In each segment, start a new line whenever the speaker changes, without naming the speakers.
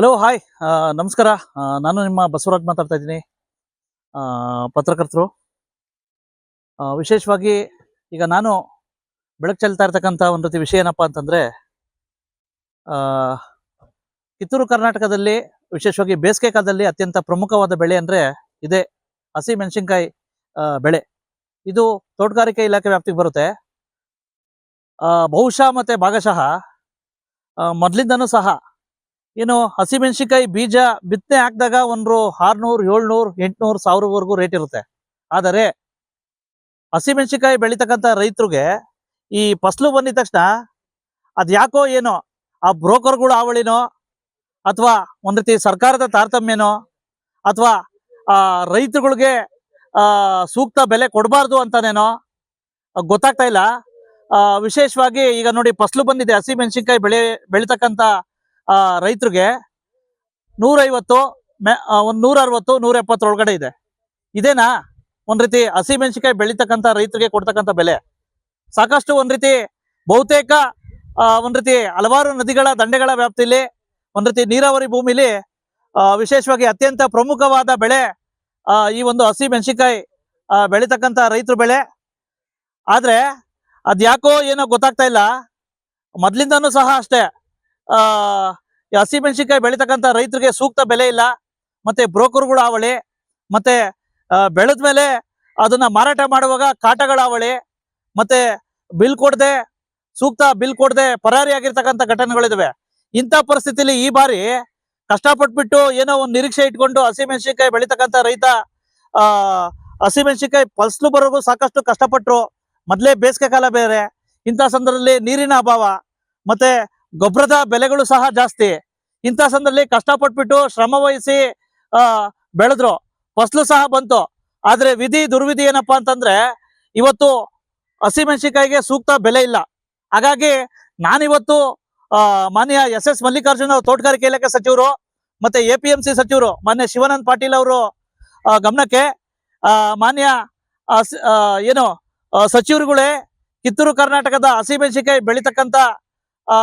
Hello hi ನಮಸ್ಕಾರ. ನಾನು ನಿಮ್ಮ ಬಸವರಾಜ್ ಮಾತಾಡ್ತಾ ಇದ್ದೀನಿ. ಪತ್ರಕರ್ತರು. ವಿಶೇಷವಾಗಿ ಈಗ ನಾನು ಬೆಳಕು ಚೆಲ್ತಾ ಇರ್ತಕ್ಕಂಥ ಒಂದು ರೀತಿ ವಿಷಯ ಏನಪ್ಪ ಅಂತಂದರೆ ಕಿತ್ತೂರು ಕರ್ನಾಟಕದಲ್ಲಿ, ವಿಶೇಷವಾಗಿ ಬೇಸಿಗೆ ಕಾಲದಲ್ಲಿ ಅತ್ಯಂತ ಪ್ರಮುಖವಾದ ಬೆಳೆ ಅಂದರೆ ಇದೇ ಹಸಿ ಮೆಣಸಿನ್ಕಾಯಿ ಬೆಳೆ. ಇದು ತೋಟಗಾರಿಕೆ ಇಲಾಖೆ ವ್ಯಾಪ್ತಿಗೆ ಬರುತ್ತೆ. ಬಹುಶಃ ಮತ್ತು ಭಾಗಶಃ ಮೊದಲಿಂದನೂ ಸಹ ಏನು ಹಸಿಮೆಣಸಿನಕಾಯಿ ಬೀಜ ಬಿತ್ತನೆ ಹಾಕಿದಾಗ ಒಂದು ಆರ್ನೂರು, ಏಳ್ನೂರು, ಎಂಟ್ನೂರು, ಸಾವಿರವರೆಗೂ ರೇಟ್ ಇರುತ್ತೆ. ಆದರೆ ಹಸಿಮೆಣಸಿನಕಾಯಿ ಬೆಳಿತಕ್ಕಂಥ ರೈತರಿಗೆ ಈ ಫಸಲು ಬಂದಿದ ತಕ್ಷಣ ಅದು ಯಾಕೋ ಏನೋ, ಆ ಬ್ರೋಕರ್ಗಳು ಆವಳಿನೋ ಅಥವಾ ಒಂದು ರೀತಿ ಸರ್ಕಾರದ ತಾರತಮ್ಯನೋ ಅಥವಾ, ಆ, ರೈತರುಗಳಿಗೆ ಸೂಕ್ತ ಬೆಲೆ ಕೊಡಬಾರ್ದು ಅಂತಾನೇನೋ ಗೊತ್ತಾಗ್ತಾ ಇಲ್ಲ. ವಿಶೇಷವಾಗಿ ಈಗ ನೋಡಿ ಫಸಲು ಬಂದಿದೆ ಹಸಿ ಮೆಣಸಿನ್ಕಾಯಿ ಬೆಳೆ, ಬೆಳಿತಕ್ಕಂಥ ರೈತರಿಗೆ ನೂರೈವತ್ತು ಮೆ ಆ, ಒಂದ್ ನೂರ ಅರವತ್ತು ನೂರ ಎಪ್ಪತ್ತರ ಒಳಗಡೆ ಇದೆ. ಇದೇನಾ? ಒಂದು ರೀತಿ ಹಸಿಮೆಣಸಿನಕಾಯಿ ಬೆಳೀತಕ್ಕಂಥ ರೈತರಿಗೆ ಕೊಡ್ತಕ್ಕಂಥ ಬೆಲೆ. ಸಾಕಷ್ಟು ಒಂದು ರೀತಿ ಬಹುತೇಕ ಒಂದು ರೀತಿ ಹಲವಾರು ನದಿಗಳ ದಂಡೆಗಳ ವ್ಯಾಪ್ತಿಯಲ್ಲಿ ಒಂದು ರೀತಿ ನೀರಾವರಿ ಭೂಮಿಲಿ ಆ, ವಿಶೇಷವಾಗಿ ಅತ್ಯಂತ ಪ್ರಮುಖವಾದ ಬೆಳೆ ಆ, ಈ ಒಂದು ಹಸಿ ಮೆಣಸಿಕಾಯಿ ಬೆಳೀತಕ್ಕಂಥ ರೈತರು ಬೆಳೆ. ಆದ್ರೆ ಅದ್ಯಾಕೋ ಏನೋ ಗೊತ್ತಾಗ್ತಾ ಇಲ್ಲ. ಮೊದಲಿಂದನೂ ಸಹ ಅಷ್ಟೇ. ಆ, ಈ ಬೆಳಿತಕ್ಕಂತ ರೈತರಿಗೆ ಸೂಕ್ತ ಬೆಲೆ ಇಲ್ಲ. ಮತ್ತೆ ಬ್ರೋಕರ್ಗಳು ಅವಳಿ. ಮತ್ತೆ ಬೆಳೆದ ಮೇಲೆ ಅದನ್ನ ಮಾರಾಟ ಮಾಡುವಾಗ ಕಾಟಗಳ ಅವಳಿ. ಮತ್ತೆ ಬಿಲ್ ಕೊಡದೆ, ಸೂಕ್ತ ಬಿಲ್ ಕೊಡದೆ ಪರಾರಿ ಪರಾರಿಯಾಗಿರ್ತಕ್ಕಂಥ ಘಟನೆಗಳಿದಾವೆ. ಇಂಥ ಪರಿಸ್ಥಿತಿಲಿ ಈ ಬಾರಿ ಕಷ್ಟಪಟ್ಬಿಟ್ಟು ಏನೋ ಒಂದು ನಿರೀಕ್ಷೆ ಇಟ್ಕೊಂಡು ಹಸಿಮೆಣಸಿನ್ಕಾಯಿ ಬೆಳಿತಕ್ಕಂಥ ರೈತ, ಆ, ಹಸಿಮೆಣಸಿನಕಾಯಿ ಫಸಲು ಬರೋಗೂ ಸಾಕಷ್ಟು ಕಷ್ಟಪಟ್ಟರು ಮೊದಲೇ ಬೇಸಿಗೆ ಕಾಲ ಬೇರೆ. ಇಂಥ ಸಂದರ್ಭದಲ್ಲಿ ನೀರಿನ ಅಭಾವ. ಮತ್ತೆ ಗೊಬ್ಬರದ ಬೆಲೆಗಳು ಸಹ ಜಾಸ್ತಿ. ಇಂಥ ಸಂದರ್ಭದಲ್ಲಿ ಕಷ್ಟಪಟ್ಬಿಟ್ಟು ಶ್ರಮ ವಹಿಸಿ, ಆ, ಬೆಳೆದ್ರು. ಫಸಲು ಸಹ ಬಂತು. ಆದ್ರೆ ವಿಧಿ ದುರ್ವಿಧಿ ಏನಪ್ಪಾ ಅಂತಂದ್ರೆ, ಇವತ್ತು ಹಸಿಮೆಣಸಿನಕಾಯಿಗೆ ಸೂಕ್ತ ಬೆಲೆ ಇಲ್ಲ. ಹಾಗಾಗಿ ನಾನಿವತ್ತು ಮಾನ್ಯ ಎಸ್ ಎಸ್ ಮಲ್ಲಿಕಾರ್ಜುನ ತೋಟಗಾರಿಕೆ ಇಲಾಖೆ ಸಚಿವರು, ಮತ್ತೆ ಎ ಪಿ ಎಂ ಸಿ ಸಚಿವರು, ಮಾನ್ಯ ಶಿವಾನಂದ್ ಪಾಟೀಲ್ ಅವರು ಗಮನಕ್ಕೆ ಮಾನ್ಯ ಏನು ಸಚಿವರುಗಳೇ ಕಿತ್ತೂರು ಕರ್ನಾಟಕದ ಹಸಿಮೆಣಸಿನಕಾಯಿ ಬೆಳಿತಕ್ಕಂಥ ಆ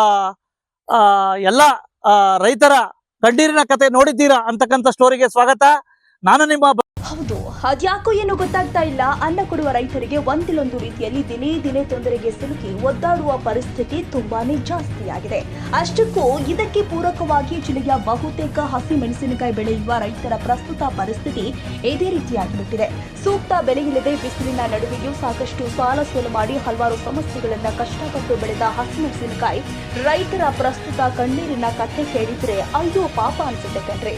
ಆ, ಎಲ್ಲ ರೈತರ ಕಣ್ಣೀರಿನ ಕತೆ ನೋಡಿದ್ದೀರಾ ಅಂತಕ್ಕಂಥ ಸ್ಟೋರಿಗೆ ಸ್ವಾಗತ. ನಾನು ನಿಮ್ಮ
ಹೌದು ಅದ್ಯಾಕೋ ಏನು ಗೊತ್ತಾಗ್ತಾ ಇಲ್ಲ. ಅನ್ನ ಕೊಡುವ ರೈತರಿಗೆ ಒಂದಿಲ್ಲೊಂದು ರೀತಿಯಲ್ಲಿ ದಿನೇ ದಿನೇ ತೊಂದರೆಗೆ ಸಿಲುಕಿ ಒದ್ದಾಡುವ ಪರಿಸ್ಥಿತಿ ತುಂಬಾನೇ ಜಾಸ್ತಿಯಾಗಿದೆ. ಅಷ್ಟಕ್ಕೂ ಇದಕ್ಕೆ ಪೂರಕವಾಗಿ ಜಿಲ್ಲೆಯ ಬಹುತೇಕ ಹಸಿ ಮೆಣಸಿನಕಾಯಿ ಬೆಳೆಯುವ ರೈತರ ಪ್ರಸ್ತುತ ಪರಿಸ್ಥಿತಿ ಇದೇ ರೀತಿಯಾಗಿಬಿಟ್ಟಿದೆ. ಸೂಕ್ತ ಬೆಲೆಯಿಲ್ಲದೆ ಬಿಸಿಲಿನ ನಡುವೆಯೂ ಸಾಕಷ್ಟು ಸಾಲ ಸೋಲು ಮಾಡಿ ಹಲವಾರು ಸಮಸ್ಯೆಗಳನ್ನು ಕಷ್ಟಪಟ್ಟು ಬೆಳೆದ ಹಸಿಮೆಣಸಿನಕಾಯಿ ರೈತರ ಪ್ರಸ್ತುತ ಕಣ್ಣೀರಿನ ಕಥೆ ಕೇಳಿದ್ರೆ ಅಯ್ಯೋ ಪಾಪ ಅನಿಸುತ್ತೆ ಕಣ್ರಿ.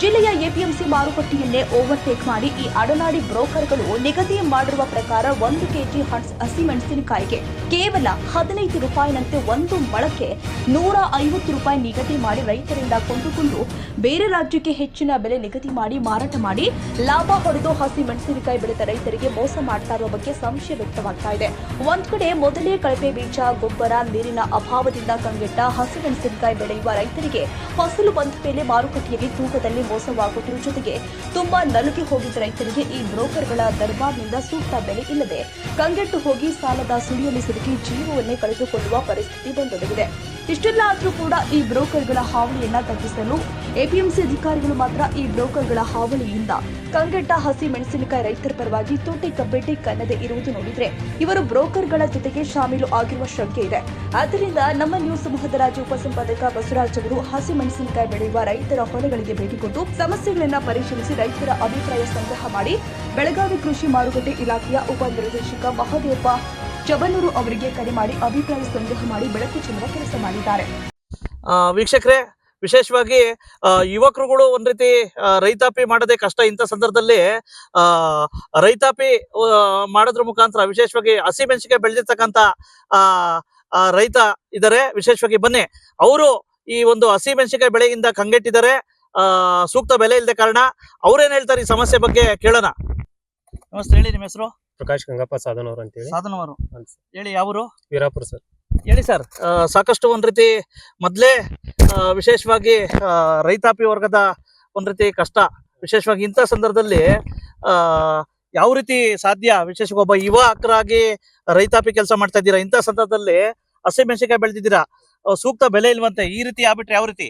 ಜಿಲ್ಲೆಯ ಎಪಿಎಂಸಿ ಮಾರುಕಟ್ಟೆಯನ್ನೇ ಓವರ್ಟೇಕ್ ಮಾಡಿ ಈ ಅಡನಾಡಿ ಬ್ರೋಕರ್ಗಳು ನಿಗದಿ ಮಾಡಿರುವ ಪ್ರಕಾರ ಒಂದು ಕೆಜಿ ಹಸಿಮೆಣಸಿನಕಾಯಿಗೆ ಕೇವಲ ಹದಿನೈದು ರೂಪಾಯಿನಂತೆ ಒಂದು ಮೊಳಕ್ಕೆ ನೂರ ಐವತ್ತು ರೂಪಾಯಿ ನಿಗದಿ ಮಾಡಿ ರೈತರಿಂದ ಕೊಂಡುಕೊಂಡು ಬೇರೆ ರಾಜ್ಯಕ್ಕೆ ಹೆಚ್ಚಿನ ಬೆಲೆ ನಿಗದಿ ಮಾಡಿ ಮಾರಾಟ ಮಾಡಿ ಲಾಭ ಹೊಡೆದು ಹಸಿ ಮೆಣಸಿನಕಾಯಿ ಬೆಳೆದ ರೈತರಿಗೆ ಮೋಸ ಮಾಡ್ತಾ ಇರುವ ಬಗ್ಗೆ ಸಂಶಯ ವ್ಯಕ್ತವಾಗ್ತಾ ಇದೆ. ಒಂದ್ ಕಡೆ ಮೊದಲೇ ಕಳಪೆ ಬೀಜ, ಗೊಬ್ಬರ, ನೀರಿನ ಅಭಾವದಿಂದ ಕಂಗೆಟ್ಟ ಹಸಿಮೆಣಸಿನಕಾಯಿ ಬೆಳೆಯುವ ರೈತರಿಗೆ ಫಸಲು ಬಂದ ಮೇಲೆ ಮಾರುಕಟ್ಟೆಯಲ್ಲಿ ತೂಕದಲ್ಲಿ ಮೋಸವಾಗುತ್ತಿರುವ ಜೊತೆಗೆ ತುಂಬಾ ನಲುಗಿ ಹೋಗಿದ್ದ ರೈತರಿಗೆ ಈ ಬ್ರೋಕರ್ಗಳ ದರ್ಬಾರ್ನಿಂದ ಸೂಕ್ತ ಬೆಲೆ ಇಲ್ಲದೆ ಕಂಗೆಟ್ಟು ಹೋಗಿ ಸಾಲದ ಸುಳಿಯಲ್ಲಿ ಸಿಲುಕಿ ಜೀವವನ್ನೇ ಕಳೆದುಕೊಳ್ಳುವ ಪರಿಸ್ಥಿತಿ ಬಂದೊದಗಿದೆ. ಇಷ್ಟೆಲ್ಲ ಆದರೂ ಕೂಡ ಈ ಬ್ರೋಕರ್ಗಳ ಹಾವಳಿಯನ್ನ ತಗ್ಗಿಸಲು ಎಪಿಎಂಸಿ ಅಧಿಕಾರಿಗಳು ಮಾತ್ರ ಈ ಬ್ರೋಕರ್ಗಳ ಹಾವಳಿಯಿಂದ ಕಂಗೆಟ್ಟ ಹಸಿ ಮೆಣಸಿನಕಾಯಿ ರೈತರ ಪರವಾಗಿ ತುಟಿ ಕಬ್ಬೆಟ್ಟಿ ಕನ್ನದೆ ಇರುವುದು ನೋಡಿದ್ರೆ ಇವರು ಬ್ರೋಕರ್ಗಳ ಜೊತೆಗೆ ಶಾಮೀಲು ಆಗಿರುವ ಶಂಕೆ ಇದೆ. ಆದ್ದರಿಂದ ನಮ್ಮ ನ್ಯೂಸ್ ಸಮೂಹದ ರಾಜ್ಯ ಉಪಸಂಪಾದಕ ಬಸವರಾಜ್ ಅವರು ಹಸಿ ಮೆಣಸಿನಕಾಯಿ ಬೆಳೆಯುವ ರೈತರ ಹೊಲಗಳಿಗೆ ಭೇಟಿ ಕೊಟ್ಟು ಸಮಸ್ಯೆಗಳನ್ನು ಪರಿಶೀಲಿಸಿ ರೈತರ ಅಭಿಪ್ರಾಯ ಸಂಗ್ರಹ ಮಾಡಿ ಬೆಳಗಾವಿ ಕೃಷಿ ಮಾರುಕಟ್ಟೆ ಇಲಾಖೆಯ ಉಪನಿರ್ದೇಶಕ ಮಹದೇವ ಚಬನೂರು ಅವರಿಗೆ ಕರೆ ಮಾಡಿ ಅಭಿಪ್ರಾಯ ಸಂಗ್ರಹ ಮಾಡಿ ಬೆಳಕು ಚೆಲ್ಲುವ ಕೆಲಸ ಮಾಡಿದ್ದಾರೆ.
ವೀಕ್ಷಕರೇ ವಿಶೇಷವಾಗಿ ಯುವಕರುಗಳು ಒಂದ್ ರೀತಿ ರೈತಾಪಿ ಮಾಡದೆ ಕಷ್ಟ. ಇಂಥ ಸಂದರ್ಭದಲ್ಲಿ ಆ ರೈತಾಪಿ ಮಾಡೋದ್ರ ಮುಖಾಂತರ ವಿಶೇಷವಾಗಿ ಹಸಿಮೆಣಸಿಗೆ ಬೆಳೆದಿರ್ತಕ್ಕಂಥ ಆ ಆ, ರೈತ ಇದ್ದಾರೆ ವಿಶೇಷವಾಗಿ ಬನ್ನಿ. ಅವರು ಈ ಒಂದು ಹಸಿಮೆಣಸಿನಕಾಯಿ ಬೆಳೆಯಿಂದ ಕಂಗೆಟ್ಟಿದ್ದಾರೆ. ಆ ಸೂಕ್ತ ಬೆಲೆ ಇಲ್ಲದೆ ಕಾರಣ ಅವ್ರೇನ್ ಹೇಳ್ತಾರೆ ಈ ಸಮಸ್ಯೆ ಬಗ್ಗೆ ಕೇಳೋಣ. ನಮಸ್ತೆ ಹೇಳಿ ನಿಮ್ಮ ಹೆಸರು?
ಪ್ರಕಾಶ್ ಗಂಗಪ್ಪ ಸಾಧನ್ ಅಂತ ಅಂತೇಳಿ.
ಸಾಧನವರು. ಹೇಳಿ ಯಾವರು?
ವೀರಾಪುರ ಸರ್.
ಹೇಳಿ ಸರ್. ಸಾಕಷ್ಟು ಒಂದ್ ರೀತಿ ಮೊದ್ಲೇ ವಿಶೇಷವಾಗಿ ರೈತಾಪಿ ವರ್ಗದ ಒಂದ್ ರೀತಿ ಕಷ್ಟ. ವಿಶೇಷವಾಗಿ ಇಂಥ ಸಂದರ್ಭದಲ್ಲಿ ಆ ಯಾವ ರೀತಿ ಸಾಧ್ಯ? ವಿಶೇಷವಾಗಿ ಒಬ್ಬ ಯುವ ಯುವಕರಾಗಿ ರೈತಾಪಿ ಕೆಲಸ ಮಾಡ್ತಾ ಇದ್ದೀರಾ? ಇಂಥ ಸಂದರ್ಭದಲ್ಲಿ ಹಸಿಮೆಣಸಿನಕಾಯಿ ಬೆಳೆದಿದ್ದೀರಾ? ಸೂಕ್ತ ಬೆಲೆ ಇಲ್ವಂತೆ ಈ ರೀತಿ ಆಗ್ಬಿಟ್ರೆ ಯಾವ ರೀತಿ?